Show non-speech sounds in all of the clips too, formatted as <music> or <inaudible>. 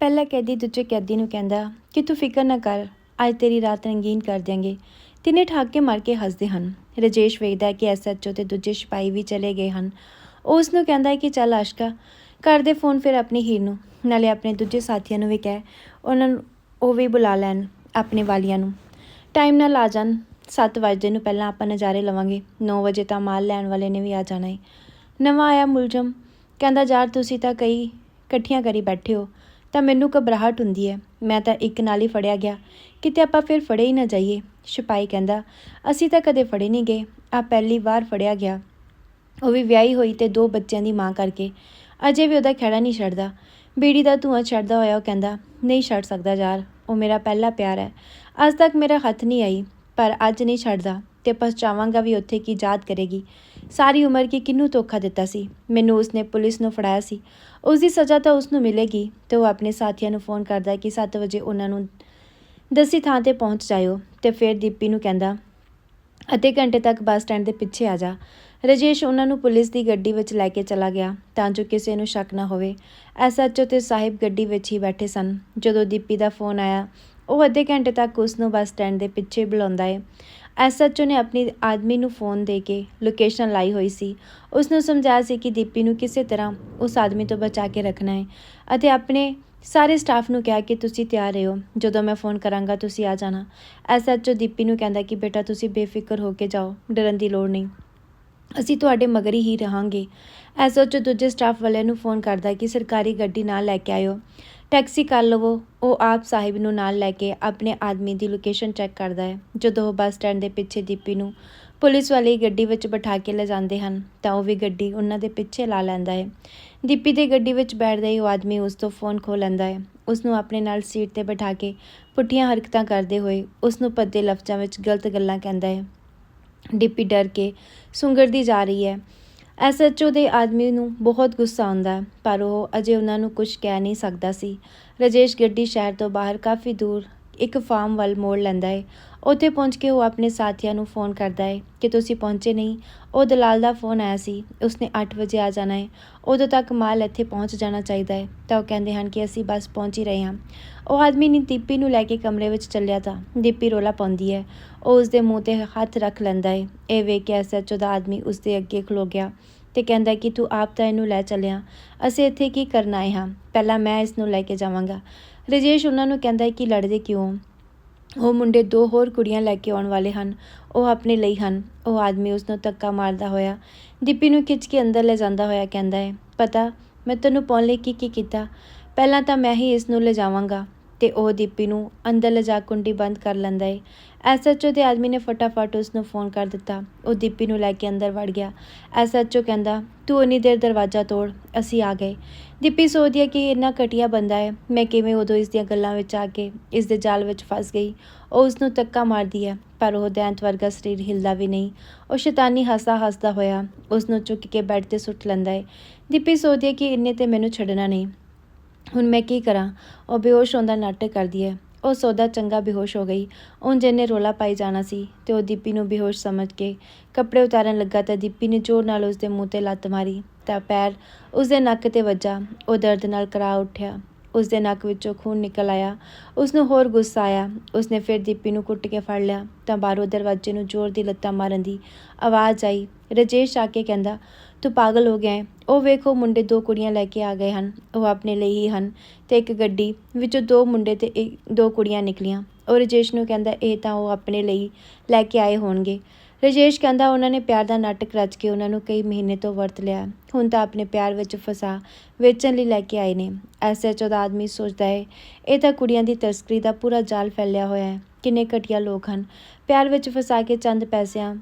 ਪਹਿਲਾ ਕੈਦੀ ਦੂਜੇ ਕੈਦੀ ਨੂੰ ਕਹਿੰਦਾ ਕਿ ਤੂੰ ਫਿਕਰ ਨਾ ਕਰ, ਅੱਜ ਤੇਰੀ ਰਾਤ ਰੰਗੀਨ ਕਰ ਦਿਆਂਗੇ। ਤਿੰਨੇ ਠਾਕੇ ਮਾਰ ਕੇ ਹੱਸਦੇ ਹਨ। ਰਜੇਸ਼ ਵੇਖਦਾ ਹੈ ਕਿ ਐਸਐਚਓ ਤੇ ਦੂਜੇ ਸਿਪਾਹੀ ਵੀ ਚਲੇ ਗਏ ਹਨ। ਉਹ ਉਸ ਨੂੰ ਕਹਿੰਦਾ ਹੈ ਕਿ ਚੱਲ ਆਸ਼ਕਾ, ਕਰ ਦੇ ਫੋਨ ਫਿਰ ਆਪਣੀ ਹੀਰ ਨੂੰ। ਨਾਲੇ ਆਪਣੇ ਦੂਜੇ ਸਾਥੀਆਂ ਨੂੰ ਵੀ ਕਹਿ, ਉਹਨਾਂ ਨੂੰ ਉਹ ਵੀ ਬੁਲਾ ਲੈਣ ਆਪਣੇ ਵਾਲੀਆਂ ਨੂੰ। ਟਾਈਮ ਨਾਲ ਆ ਜਾਣ। 7 ਵਜੇ ਨੂੰ ਪਹਿਲਾਂ ਆਪਾਂ ਨਜ਼ਾਰੇ ਲਵਾਂਗੇ। 9 ਵਜੇ ਤਾਂ ਮਾਲ ਲੈਣ ਵਾਲੇ ਨੇ ਵੀ ਆ ਜਾਣਾ ਹੈ ਨਵਾਂ ਆਇਆ ਮੁਲਜ਼ਮ। ਕਹਿੰਦਾ, ਯਾਰ, ਤੁਸੀਂ ਤਾਂ ਕਈ ਇਕੱਠੀਆਂ ਕਰੀ ਬੈਠੇ ਹੋ। ਤਾਂ ਮੈਨੂੰ ਘਬਰਾਹਟ ਹੁੰਦੀ ਹੈ। ਮੈਂ ਤਾਂ ਇੱਕ ਨਾਲ ਹੀ ਫੜਿਆ ਗਿਆ। ਕਿਤੇ ਆਪਾਂ ਫਿਰ ਫੜੇ ਹੀ ਨਾ ਜਾਈਏ, ਸਿਪਾਹੀ ਕਹਿੰਦਾ। ਅਸੀਂ ਤਾਂ ਕਦੇ ਫੜੇ ਨਹੀਂ ਗਏ। ਆ ਪਹਿਲੀ ਵਾਰ ਫੜਿਆ ਗਿਆ। ਉਹ ਵੀ ਵਿਆਹੀ ਹੋਈ ਤੇ ਦੋ ਬੱਚਿਆਂ ਦੀ ਮਾਂ ਕਰਕੇ। ਅਜੇ ਵੀ ਉਹਦਾ ਖਹਿੜਾ ਨਹੀਂ ਛੱਡਦਾ। ਬੀੜੀ ਦਾ ਧੂੰਆਂ ਛੱਡਦਾ ਹੋਇਆ ਉਹ ਕਹਿੰਦਾ, ਨਹੀਂ ਛੱਡ ਸਕਦਾ ਯਾਰ। ਉਹ ਮੇਰਾ ਪਹਿਲਾ ਪਿਆਰ ਹੈ। ਅੱਜ ਤੱਕ ਮੇਰਾ ਹੱਥ ਨਹੀਂ ਆਈ, ਪਰ ਅੱਜ ਨਹੀਂ ਛੱਡਦਾ। ਤੇ ਪਛਤਾਵਾਂਗਾ ਵੀ ਉੱਥੇ ਕੀ ਯਾਦ ਕਰੇਗੀ। ਸਾਰੀ ਉਮਰ ਕੀ ਕਿਹਨੂੰ ਧੋਖਾ ਦਿੱਤਾ ਸੀ। ਮੈਨੂੰ ਉਸਨੇ ਪੁਲਿਸ ਨੂੰ ਫੜਾਇਆ ਸੀ। ਉਸ ਦੀ ਸਜ਼ਾ ਤਾਂ ਉਸ ਨੂੰ ਮਿਲੇਗੀ ਤੇ ਉਹ ਆਪਣੇ ਸਾਥੀਆਂ ਨੂੰ ਫੋਨ ਕਰਦਾ ਕਿ 7 ਵਜੇ ਉਹਨਾਂ ਨੂੰ ਦਸੀ ਥਾਂ ਤੇ ਪਹੁੰਚ ਜਾਇਓ ਤੇ ਫਿਰ ਦੀਪੀ ਨੂੰ ਕਹਿੰਦਾ, ਅੱਧੇ ਘੰਟੇ ਤੱਕ ਬੱਸ ਸਟੈਂਡ ਦੇ ਪਿੱਛੇ ਆ ਜਾ। ਰਜੇਸ਼ ਉਹਨਾਂ ਨੂੰ ਪੁਲਿਸ ਦੀ ਗੱਡੀ ਵਿੱਚ ਲੈ ਕੇ ਚਲਾ ਗਿਆ ਤਾਂ ਜੋ ਕਿਸੇ ਨੂੰ ਸ਼ੱਕ ਨਾ ਹੋਵੇ। ਐਸਐਚਓ ਤੇ ਸਾਹਿਬ ਗੱਡੀ ਵਿੱਚ ਹੀ ਬੈਠੇ ਸਨ। ਜਦੋਂ ਦੀਪੀ ਦਾ ਫੋਨ ਆਇਆ, ਉਹ ਅੱਧੇ ਘੰਟੇ ਤੱਕ ਉਸ ਨੂੰ ਬੱਸ ਸਟੈਂਡ ਦੇ ਪਿੱਛੇ ਬੁਲਾਉਂਦਾ ਹੈ। ਐਸਐਚਓ ਨੇ ਆਪਣੀ ਆਦਮੀ ਨੂੰ ਫੋਨ ਦੇ ਕੇ ਲੋਕੇਸ਼ਨ ਲਾਈ ਹੋਈ ਸੀ। ਉਸ ਨੂੰ ਸਮਝਾਇਆ ਸੀ ਕਿ ਦੀਪੀ ਨੂੰ ਕਿਸੇ ਤਰ੍ਹਾਂ ਉਸ ਆਦਮੀ ਤੋਂ ਬਚਾ ਕੇ ਰੱਖਣਾ ਹੈ ਅਤੇ ਆਪਣੇ ਸਾਰੇ ਸਟਾਫ ਨੂੰ ਕਿਹਾ ਕਿ ਤੁਸੀਂ ਤਿਆਰ ਰਹੋ, ਜਦੋਂ ਮੈਂ ਫੋਨ ਕਰਾਂਗਾ ਤੁਸੀਂ ਆ ਜਾਣਾ। ਐਸਐਚਓ ਦੀਪੀ ਨੂੰ ਕਹਿੰਦਾ ਕਿ ਬੇਟਾ ਤੁਸੀਂ ਬੇਫਿਕਰ ਹੋ ਕੇ ਜਾਓ, ਡਰਨ ਦੀ ਲੋੜ ਨਹੀਂ। ਅਸੀਂ ਤੁਹਾਡੇ ਮਗਰ ਹੀ ਰਹਾਂਗੇ। ਐਸਓਚ ਦੂਜੇ ਸਟਾਫ ਵਾਲਿਆਂ ਨੂੰ ਫੋਨ ਕਰਦਾ ਕਿ ਸਰਕਾਰੀ ਗੱਡੀ ਨਾਲ ਲੈ ਕੇ ਆਇਓ। ਟੈਕਸੀ ਕਰ ਲਵੋ। ਉਹ ਆਪ ਸਾਹਿਬ ਨੂੰ ਨਾਲ ਲੈ ਕੇ ਆਪਣੇ ਆਦਮੀ ਦੀ ਲੋਕੇਸ਼ਨ ਚੈੱਕ ਕਰਦਾ ਹੈ। ਜਦੋਂ ਉਹ ਬੱਸ ਸਟੈਂਡ ਦੇ ਪਿੱਛੇ ਦੀਪੀ ਨੂੰ ਪੁਲਿਸ ਵਾਲੀ ਗੱਡੀ ਵਿੱਚ ਬਿਠਾ ਕੇ ਲੈ ਜਾਂਦੇ ਹਨ, ਤਾਂ ਉਹ ਵੀ ਗੱਡੀ ਉਹਨਾਂ ਦੇ ਪਿੱਛੇ ਲਾ ਲੈਂਦਾ ਹੈ। ਦੀਪੀ ਦੇ ਗੱਡੀ ਵਿੱਚ ਬੈਠਦਾ ਹੀ ਉਹ ਆਦਮੀ ਉਸ ਤੋਂ ਫੋਨ ਖੋ ਲੈਂਦਾ ਹੈ। ਉਸ ਨੂੰ ਆਪਣੇ ਨਾਲ ਸੀਟ ਤੇ ਬਿਠਾ ਕੇ ਪੁੱਠੀਆਂ ਹਰਕਤਾਂ ਕਰਦੇ ਹੋਏ ਉਸ ਨੂੰ ਪੱਦੇ ਲਫ਼ਜ਼ਾਂ ਵਿੱਚ ਗਲਤ ਗੱਲਾਂ ਕਹਿੰਦਾ ਹੈ। ਡਿੱਪੀ ਡਰ ਕੇ ਸੁੰਗੜਦੀ ਜਾ ਰਹੀ ਹੈ। ਐਸਐਚਓ ਦੇ ਆਦਮੀ ਨੂੰ ਬਹੁਤ ਗੁੱਸਾ ਆਉਂਦਾ ਹੈ, ਪਰ ਉਹ ਅਜੇ ਉਹਨਾਂ ਨੂੰ ਕੁਝ ਕਹਿ ਨਹੀਂ ਸਕਦਾ ਸੀ। ਰਜੇਸ਼ ਗੱਡੀ ਸ਼ਹਿਰ ਤੋਂ ਬਾਹਰ ਕਾਫੀ ਦੂਰ ਇੱਕ ਫਾਰਮ ਵੱਲ ਮੋੜ ਲੈਂਦਾ ਹੈ। ਉੱਥੇ ਪਹੁੰਚ ਕੇ ਉਹ ਆਪਣੇ ਸਾਥੀਆਂ ਨੂੰ ਫੋਨ ਕਰਦਾ ਹੈ ਕਿ ਤੁਸੀਂ ਪਹੁੰਚੇ ਨਹੀਂ। ਉਹ ਦਲਾਲ ਦਾ ਫੋਨ ਆਇਆ ਸੀ, ਉਸਨੇ 8 ਵਜੇ ਆ ਜਾਣਾ ਹੈ। ਉਦੋਂ ਤੱਕ ਮਾਲ ਇੱਥੇ ਪਹੁੰਚ ਜਾਣਾ ਚਾਹੀਦਾ ਹੈ, ਤਾਂ ਉਹ ਕਹਿੰਦੇ ਹਨ ਕਿ ਅਸੀਂ ਬਸ ਪਹੁੰਚ ਹੀ ਰਹੇ ਹਾਂ। ਉਹ ਆਦਮੀ ਨੇ ਦੀਪੀ ਨੂੰ ਲੈ ਕੇ ਕਮਰੇ ਵਿੱਚ ਚੱਲਿਆ ਤਾਂ ਦੀਪੀ ਰੋਲਾ ਪਾਉਂਦੀ ਹੈ। ਉਹ ਉਸ ਦੇ ਮੂੰਹ ਤੇ ਹੱਥ ਰੱਖ ਲੈਂਦਾ ਹੈ ਇਹ ਵੇਖ ਕੇ ਐਸਐਚਓ ਦਾ ਆਦਮੀ ਉਸ ਦੇ ਅੱਗੇ ਖਲੋ ਗਿਆ ਤੇ ਕਹਿੰਦਾ ਕਿ ਤੂੰ ਆਪ ਤਾਂ ਇਹਨੂੰ ਲੈ ਚੱਲਿਆ। ਅਸੀਂ ਇੱਥੇ ਕੀ ਕਰਨ ਆਏ ਹਾਂ? ਪਹਿਲਾਂ ਮੈਂ ਇਸ ਨੂੰ ਲੈ ਕੇ ਜਾਵਾਂਗਾ। ਰਜੇਸ਼ ਉਹਨਾਂ ਨੂੰ ਕਹਿੰਦਾ ਹੈ ਕਿ ਲੜਦੇ ਕਿਉਂ? ਉਹ ਮੁੰਡੇ ਦੋ ਹੋਰ ਕੁੜੀਆਂ ਲੈ ਕੇ ਆਉਣ ਵਾਲੇ ਹਨ। ਉਹ ਆਪਣੇ ਲਈ ਹਨ। ਉਹ ਆਦਮੀ ਉਸ ਨੂੰ ਧੱਕਾ ਮਾਰਦਾ ਹੋਇਆ, ਦੀਪੀ ਨੂੰ ਖਿੱਚ ਕੇ ਅੰਦਰ ਲੈ ਜਾਂਦਾ ਹੋਇਆ ਕਹਿੰਦਾ ਹੈ ਪਤਾ, ਮੈਂ ਤੈਨੂੰ ਪਾਉਣ ਲਈ ਕੀ ਕੀ ਕੀਤਾ? ਪਹਿਲਾਂ ਤਾਂ ਮੈਂ ਹੀ ਇਸ ਨੂੰ ਲੈ ਜਾਵਾਂਗਾ। ਤੇ ਉਹ ਦੀਪੀ ਨੂੰ ਅੰਦਰ ਲਿਜਾ ਕੁੰਡੀ ਬੰਦ ਕਰ ਲੈਂਦਾ ਹੈ ਐਸਐਚਓ ਦੇ ਆਦਮੀ ਨੇ ਫਟਾਫਟ ਉਸ ਨੂੰ ਫੋਨ ਕਰ ਦਿੱਤਾ। ਉਹ ਦੀਪੀ ਨੂੰ ਲੈ ਕੇ ਅੰਦਰ ਵੜ ਗਿਆ। ਐਸਐਚਓ ਕਹਿੰਦਾ, ਤੂੰ ਉਨੀ ਦੇਰ ਦਰਵਾਜ਼ਾ ਤੋੜ, ਅਸੀਂ ਆ ਗਏ। ਦੀਪੀ ਸੋਚਦੀ ਹੈ ਕਿ ਇੰਨਾ ਘਟੀਆ ਬੰਦਾ ਹੈ ਮੈਂ ਕਿਵੇਂ ਉਦੋਂ ਇਸ ਦੀਆਂ ਗੱਲਾਂ ਵਿੱਚ ਆ ਕੇ ਇਸ ਦੇ ਜਾਲ ਵਿੱਚ ਫਸ ਗਈ। ਉਹ ਉਸ ਨੂੰ ਤੱਕਾ ਮਾਰਦੀ ਹੈ, ਪਰ ਉਹ ਦੈਂਤ ਵਰਗਾ ਸਰੀਰ ਹਿਲਦਾ ਵੀ ਨਹੀਂ। ਉਹ ਸ਼ੈਤਾਨੀ ਹੱਸਦਾ ਹੱਸਦਾ ਹੋਇਆ ਉਸ ਨੂੰ ਚੁੱਕ ਕੇ ਬੈੱਡ ਤੇ ਸੁੱਟ ਲੈਂਦਾ ਹੈ ਦੀਪੀ ਸੋਚਦੀ ਹੈ ਕਿ ਇੰਨੇ ਤੇ ਮੈਨੂੰ ਛੱਡਣਾ ਨਹੀਂ। ਹੁਣ ਮੈਂ ਕੀ ਕਰਾਂ? ਉਹ ਬੇਹੋਸ਼ ਹੋਣ ਦਾ ਨਾਟਕ ਕਰਦੀ ਹੈ। ਉਹ ਸੌਦਾ ਚੰਗਾ ਬੇਹੋਸ਼ ਹੋ ਗਈ। ਉਂਝ ਇਹਨੇ ਰੋਲਾ ਪਾਈ ਜਾਣਾ ਸੀ ਤੇ ਉਹ ਦੀਪੀ ਨੂੰ ਬੇਹੋਸ਼ ਸਮਝ ਕੇ ਕੱਪੜੇ ਉਤਾਰਨ ਲੱਗਾ ਤਾਂ ਦੀਪੀ ਨੇ ਜ਼ੋਰ ਨਾਲ ਉਸ ਦੇ ਮੂੰਹ ਤੇ ਲੱਤ ਮਾਰੀ। ਤਾਂ ਪੈਰ ਉਸ ਦੇ ਨੱਕ ਤੇ ਵੱਜਾ। ਉਹ ਦਰਦ ਨਾਲ ਕਰਾ ਉੱਠਿਆ। ਉਸ ਦੇ ਨੱਕ ਵਿੱਚੋਂ ਖੂਨ ਨਿਕਲ ਆਇਆ। ਉਸ ਨੂੰ ਹੋਰ ਗੁੱਸਾ ਆਇਆ। ਉਸਨੇ ਫਿਰ ਦੀਪੀ ਨੂੰ ਕੁੱਟ ਕੇ ਫੜ ਲਿਆ। ਤਾਂ ਬਾਹਰੋਂ ਦਰਵਾਜ਼ੇ ਨੂੰ ਜ਼ੋਰ ਦੀ ਲੱਤਾਂ ਮਾਰਨ ਦੀ ਆਵਾਜ਼ ਆਈ। ਰਜੇਸ਼ ਆ ਕੇ ਕਹਿੰਦਾ ਤੂੰ ਪਾਗਲ ਹੋ ਗਿਆ ਹੈ। ਉਹ ਵੇਖੋ, ਮੁੰਡੇ ਦੋ ਕੁੜੀਆਂ ਲੈ ਕੇ ਆ ਗਏ ਹਨ। ਉਹ ਆਪਣੇ ਲਈ ਹੀ ਹਨ ਤੇ ਇੱਕ ਗੱਡੀ ਵਿੱਚੋਂ ਦੋ ਮੁੰਡੇ ਤੇ ਇੱਕ ਦੋ ਕੁੜੀਆਂ ਨਿਕਲੀਆਂ। ਉਹ ਰਜੇਸ਼ ਨੂੰ ਕਹਿੰਦਾ, ਇਹ ਤਾਂ ਉਹ ਆਪਣੇ ਲਈ ਲੈ ਕੇ ਆਏ ਹੋਣਗੇ। ਰਜੇਸ਼ ਕਹਿੰਦਾ, ਉਹਨਾਂ ਨੇ ਪਿਆਰ ਦਾ ਨਾਟਕ ਰਚ ਕੇ ਉਹਨਾਂ ਨੂੰ ਕਈ ਮਹੀਨੇ ਤੋਂ ਵਰਤ ਲਿਆ। ਹੁਣ ਤਾਂ ਆਪਣੇ ਪਿਆਰ ਵਿੱਚ ਫਸਾ, ਵੇਚਣ ਲਈ ਲੈ ਕੇ ਆਏ ਨੇ। ਐਸਐਚਓ ਦਾ ਆਦਮੀ ਸੋਚਦਾ ਹੈ, ਇਹ ਤਾਂ ਕੁੜੀਆਂ ਦੀ ਤਸਕਰੀ ਦਾ ਪੂਰਾ ਜਾਲ ਫੈਲਿਆ ਹੋਇਆ ਹੈ। ਕਿੰਨੇ ਘਟੀਆ ਲੋਕ ਹਨ। ਪਿਆਰ ਵਿੱਚ ਫਸਾ ਕੇ ਚੰਦ ਪੈਸਿਆਂ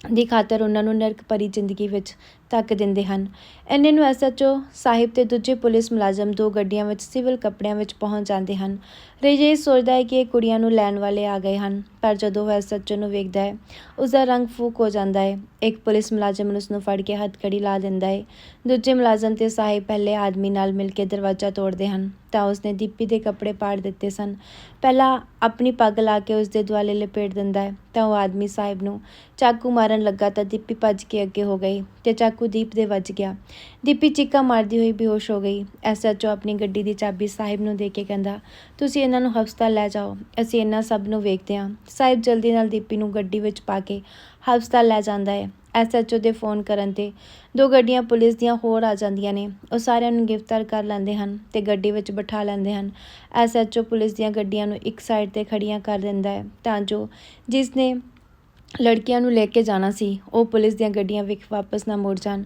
ਦੀ ਖਾਤਰ ਉਹਨਾਂ ਨੂੰ ਨਰਕ ਭਰੀ ਜ਼ਿੰਦਗੀ ਵਿੱਚ ਧੱਕ ਦਿੰਦੇ ਹਨ। ਇੰਨੇ ਨੂੰ ਐਸਐਚਓ ਸਾਹਿਬ ਤੇ ਦੂਜੇ ਪੁਲਿਸ ਮੁਲਾਜ਼ਮ ਦੋ ਗੱਡੀਆਂ ਵਿੱਚ ਸਿਵਲ ਕੱਪੜਿਆਂ ਵਿੱਚ ਪਹੁੰਚ ਜਾਂਦੇ ਹਨ। ਰਜੇਸ਼ ਸੋਚਦਾ ਹੈ ਕਿ ਇਹ ਕੁੜੀਆਂ ਨੂੰ ਲੈਣ ਵਾਲੇ ਆ ਗਏ ਹਨ, ਪਰ ਜਦੋਂ ਉਹ ਐਸਐਚਓ ਨੂੰ ਵੇਖਦਾ ਹੈ ਉਸ ਦਾ ਰੰਗ ਫੂਕ ਹੋ ਜਾਂਦਾ ਹੈ। ਇੱਕ ਪੁਲਿਸ ਮੁਲਾਜ਼ਮ ਉਸ ਨੂੰ ਫੜ ਕੇ ਹੱਥਕੜੀ ਲਾ ਦਿੰਦਾ ਹੈ। ਦੂਜੇ ਮੁਲਾਜ਼ਮ ਤੇ ਸਾਹਿਬ ਪਹਿਲੇ ਆਦਮੀ ਨਾਲ ਮਿਲ ਕੇ ਦਰਵਾਜ਼ਾ ਤੋੜਦੇ ਹਨ, ਤਾਂ ਉਸਨੇ ਦੀਪੀ ਦੇ ਕੱਪੜੇ ਪਾੜ ਦਿੱਤੇ ਸਨ। ਪਹਿਲਾਂ ਆਪਣੀ ਪੱਗ ਲਾ ਕੇ ਉਸ ਦੇ ਦੁਆਲੇ ਲਪੇਟ ਦਿੰਦਾ ਹੈ, ਤਾਂ ਉਹ ਆਦਮੀ ਸਾਹਿਬ ਨੂੰ ਚਾਕੂ ਮਾਰਨ ਲੱਗਾ ਤਾਂ ਦੀਪੀ ਭੱਜ ਕੇ ਅੱਗੇ ਹੋ ਗਈ ਤੇ ਚਾਕੂ ਚਾਕੂ ਦੀਪ ਦੇ ਵੱਜ ਗਿਆ। ਦੀਪੀ ਚੀਕਾ ਮਾਰਦੀ ਹੋਈ ਬੇਹੋਸ਼ ਹੋ ਗਈ। ਐਸਐਚਓ ਆਪਣੀ ਗੱਡੀ ਦੀ ਚਾਬੀ ਸਾਹਿਬ ਨੂੰ ਦੇ ਕੇ ਕਹਿੰਦਾ, ਤੁਸੀਂ ਇਹਨਾਂ ਨੂੰ ਹਸਪਤਾਲ ਲੈ ਜਾਓ। ਅਸੀਂ ਇਹਨਾਂ ਸਭ ਨੂੰ ਵੇਖਦੇ ਹਾਂ। ਸਾਹਿਬ ਜਲਦੀ ਨਾਲ ਦੀਪੀ ਨੂੰ ਗੱਡੀ ਵਿੱਚ ਪਾ ਕੇ ਹਸਪਤਾਲ ਲੈ ਜਾਂਦਾ ਹੈ। ਐਸਐਚਓ ਦੇ ਫੋਨ ਕਰਨ ਤੇ ਦੋ ਗੱਡੀਆਂ ਪੁਲਿਸ ਦੀਆਂ ਹੋਰ ਆ ਜਾਂਦੀਆਂ ਨੇ। ਉਹ ਸਾਰਿਆਂ ਨੂੰ ਗ੍ਰਿਫਤਾਰ ਕਰ ਲੈਂਦੇ ਹਨ ਤੇ ਗੱਡੀ ਵਿੱਚ ਬਿਠਾ ਲੈਂਦੇ ਹਨ। ਐਸਐਚਓ ਪੁਲਿਸ ਦੀਆਂ ਗੱਡੀਆਂ ਨੂੰ ਇੱਕ ਸਾਈਡ ਤੇ ਖੜੀਆਂ ਕਰ ਦਿੰਦਾ ਹੈ ਤਾਂ ਜੋ ਜਿਸ ਨੇ ਲੜਕੀਆਂ ਨੂੰ ਲੈ ਕੇ ਜਾਣਾ ਸੀ। ਉਹ ਪੁਲਿਸ ਦੀਆਂ ਗੱਡੀਆਂ ਵਿਖ ਵਾਪਸ ਨਾ ਮੁੜ ਜਾਣ।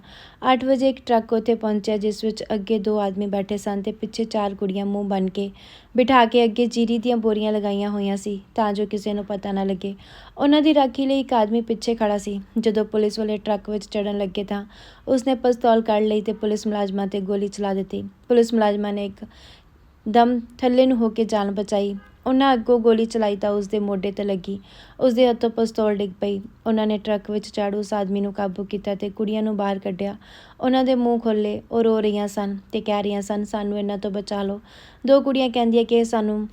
8 ਵਜੇ ਇੱਕ ਟਰੱਕ ਉੱਥੇ ਪਹੁੰਚਿਆ, ਜਿਸ ਵਿੱਚ ਅੱਗੇ ਦੋ ਆਦਮੀ ਬੈਠੇ ਸਨ ਤੇ ਪਿੱਛੇ ਚਾਰ ਕੁੜੀਆਂ ਮੂੰਹ ਬਨ ਕੇ ਬਿਠਾ ਕੇ ਅੱਗੇ ਜੀਰੀ ਦੀਆਂ ਬੋਰੀਆਂ ਲਗਾਈਆਂ ਹੋਈਆਂ ਸੀ ਤਾਂ ਜੋ ਕਿਸੇ ਨੂੰ ਪਤਾ ਨਾ ਲੱਗੇ। ਉਹਨਾਂ ਦੀ ਰਾਖੀ ਲਈ ਇੱਕ ਆਦਮੀ ਪਿੱਛੇ ਖੜਾ ਸੀ। ਜਦੋਂ ਪੁਲਿਸ ਵਾਲੇ ਟਰੱਕ ਵਿੱਚ ਚੜਨ ਲੱਗੇ ਤਾਂ ਉਸਨੇ ਪਿਸਤੌਲ ਕੱਢ ਲਈ ਤੇ ਪੁਲਿਸ ਮੁਲਾਜ਼ਮਾਂ ਤੇ ਗੋਲੀ ਚਲਾ ਦਿੱਤੀ। ਪੁਲਿਸ ਮੁਲਾਜ਼ਮਾਂ ਨੇ ਇੱਕ ਦਮ ਥੱਲੇ ਨੂੰ ਹੋ ਕੇ ਜਾਨ ਬਚਾਈ। ਉਹਨਾਂ ਅੱਗੋਂ ਗੋਲੀ ਚਲਾਈ ਤਾਂ ਉਸਦੇ ਮੋਢੇ ਤੇ ਲੱਗੀ। ਉਸਦੇ ਹੱਥੋਂ ਪਿਸਤੌਲ ਡਿੱਗ ਪਈ। ਉਹਨਾਂ ਨੇ ਟਰੱਕ ਵਿੱਚ ਚਾੜੂ ਉਸ ਆਦਮੀ ਨੂੰ ਕਾਬੂ ਕੀਤਾ ਤੇ ਕੁੜੀਆਂ ਨੂੰ ਬਾਹਰ ਕੱਢਿਆ। ਉਹਨਾਂ ਦੇ ਮੂੰਹ ਖੋਲੇ ਉਹ ਰੋ ਰਹੀਆਂ ਸਨ ਤੇ ਕਹਿ ਰਹੀਆਂ ਸਨ, ਸਾਨੂੰ ਇਹਨਾਂ ਤੋਂ ਬਚਾ ਲਓ। ਦੋ ਕੁੜੀਆਂ ਕਹਿੰਦੀਆਂ ਕਿ ਸਾਨੂੰ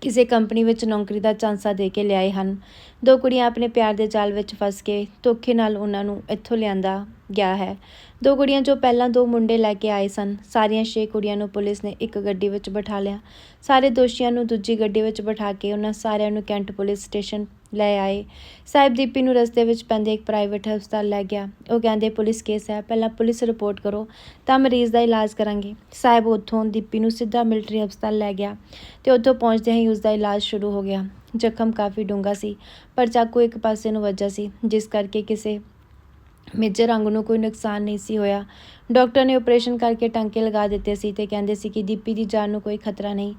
ਕਿਸੇ ਕੰਪਨੀ ਵਿੱਚ ਨੌਕਰੀ ਦਾ ਚਾਂਸਾ ਦੇ ਕੇ ਲਿਆਏ ਹਨ। ਦੋ ਕੁੜੀਆਂ ਆਪਣੇ ਪਿਆਰ ਦੇ ਜਾਲ ਵਿੱਚ ਫਸ ਕੇ ਧੋਖੇ ਨਾਲ ਉਹਨਾਂ ਨੂੰ ਇੱਥੋਂ ਲਿਆਂਦਾ ਗਿਆ ਹੈ। ਦੋ ਕੁੜੀਆਂ ਜੋ ਪਹਿਲਾਂ ਦੋ ਮੁੰਡੇ ਲੈ ਕੇ ਆਏ ਸਨ, ਸਾਰੀਆਂ ਛੇ ਕੁੜੀਆਂ ਨੂੰ ਪੁਲਿਸ ਨੇ ਇੱਕ ਗੱਡੀ ਵਿੱਚ ਬਿਠਾ ਲਿਆ। ਸਾਰੇ ਦੋਸ਼ੀਆਂ ਨੂੰ ਦੂਜੀ ਗੱਡੀ ਵਿੱਚ ਬਿਠਾ ਕੇ ਉਹਨਾਂ ਸਾਰਿਆਂ ਨੂੰ ਕੈਂਟ ਪੁਲਿਸ ਸਟੇਸ਼ਨ ਲੈ ਆਏ। ਸਾਹਿਬ ਦੀਪੀ ਨੂੰ ਰਸਤੇ ਵਿੱਚ ਪੈਂਦੇ ਇੱਕ ਪ੍ਰਾਈਵੇਟ ਹਸਪਤਾਲ ਲੈ ਗਿਆ। ਉਹ ਕਹਿੰਦੇ, ਪੁਲਿਸ ਕੇਸ ਹੈ, ਪਹਿਲਾਂ ਪੁਲਿਸ ਰਿਪੋਰਟ ਕਰੋ, ਤਾਂ ਮਰੀਜ਼ ਦਾ ਇਲਾਜ ਕਰਾਂਗੇ। ਸਾਹਿਬ ਉੱਥੋਂ ਦੀਪੀ ਨੂੰ ਸਿੱਧਾ ਮਿਲਟਰੀ ਹਸਪਤਾਲ ਲੈ ਗਿਆ ਤੇ ਉੱਥੋਂ ਪਹੁੰਚਦੇ ਹੀ ਉਸ ਦਾ ਇਲਾਜ ਸ਼ੁਰੂ ਹੋ ਗਿਆ। ਜ਼ਖਮ ਕਾਫੀ ਡੂੰਘਾ ਸੀ, ਪਰ ਚਾਕੂ ਇੱਕ ਪਾਸੇ ਨੂੰ ਵੱਜਾ ਸੀ, ਜਿਸ ਕਰਕੇ ਕਿਸੇ ਮੇਜਰ ਅੰਗ ਨੂੰ ਕੋਈ ਨੁਕਸਾਨ ਨਹੀਂ ਸੀ ਹੋਇਆ। ਡਾਕਟਰ ਨੇ ਆਪਰੇਸ਼ਨ ਕਰਕੇ ਟਾਂਕੇ ਲਗਾ ਦਿੱਤੇ ਸੀ ਤੇ ਕਹਿੰਦੇ ਸੀ ਕਿ ਦੀਪੀ ਦੀ ਜਾਨ ਨੂੰ ਕੋਈ ਖਤਰਾ ਨਹੀਂ।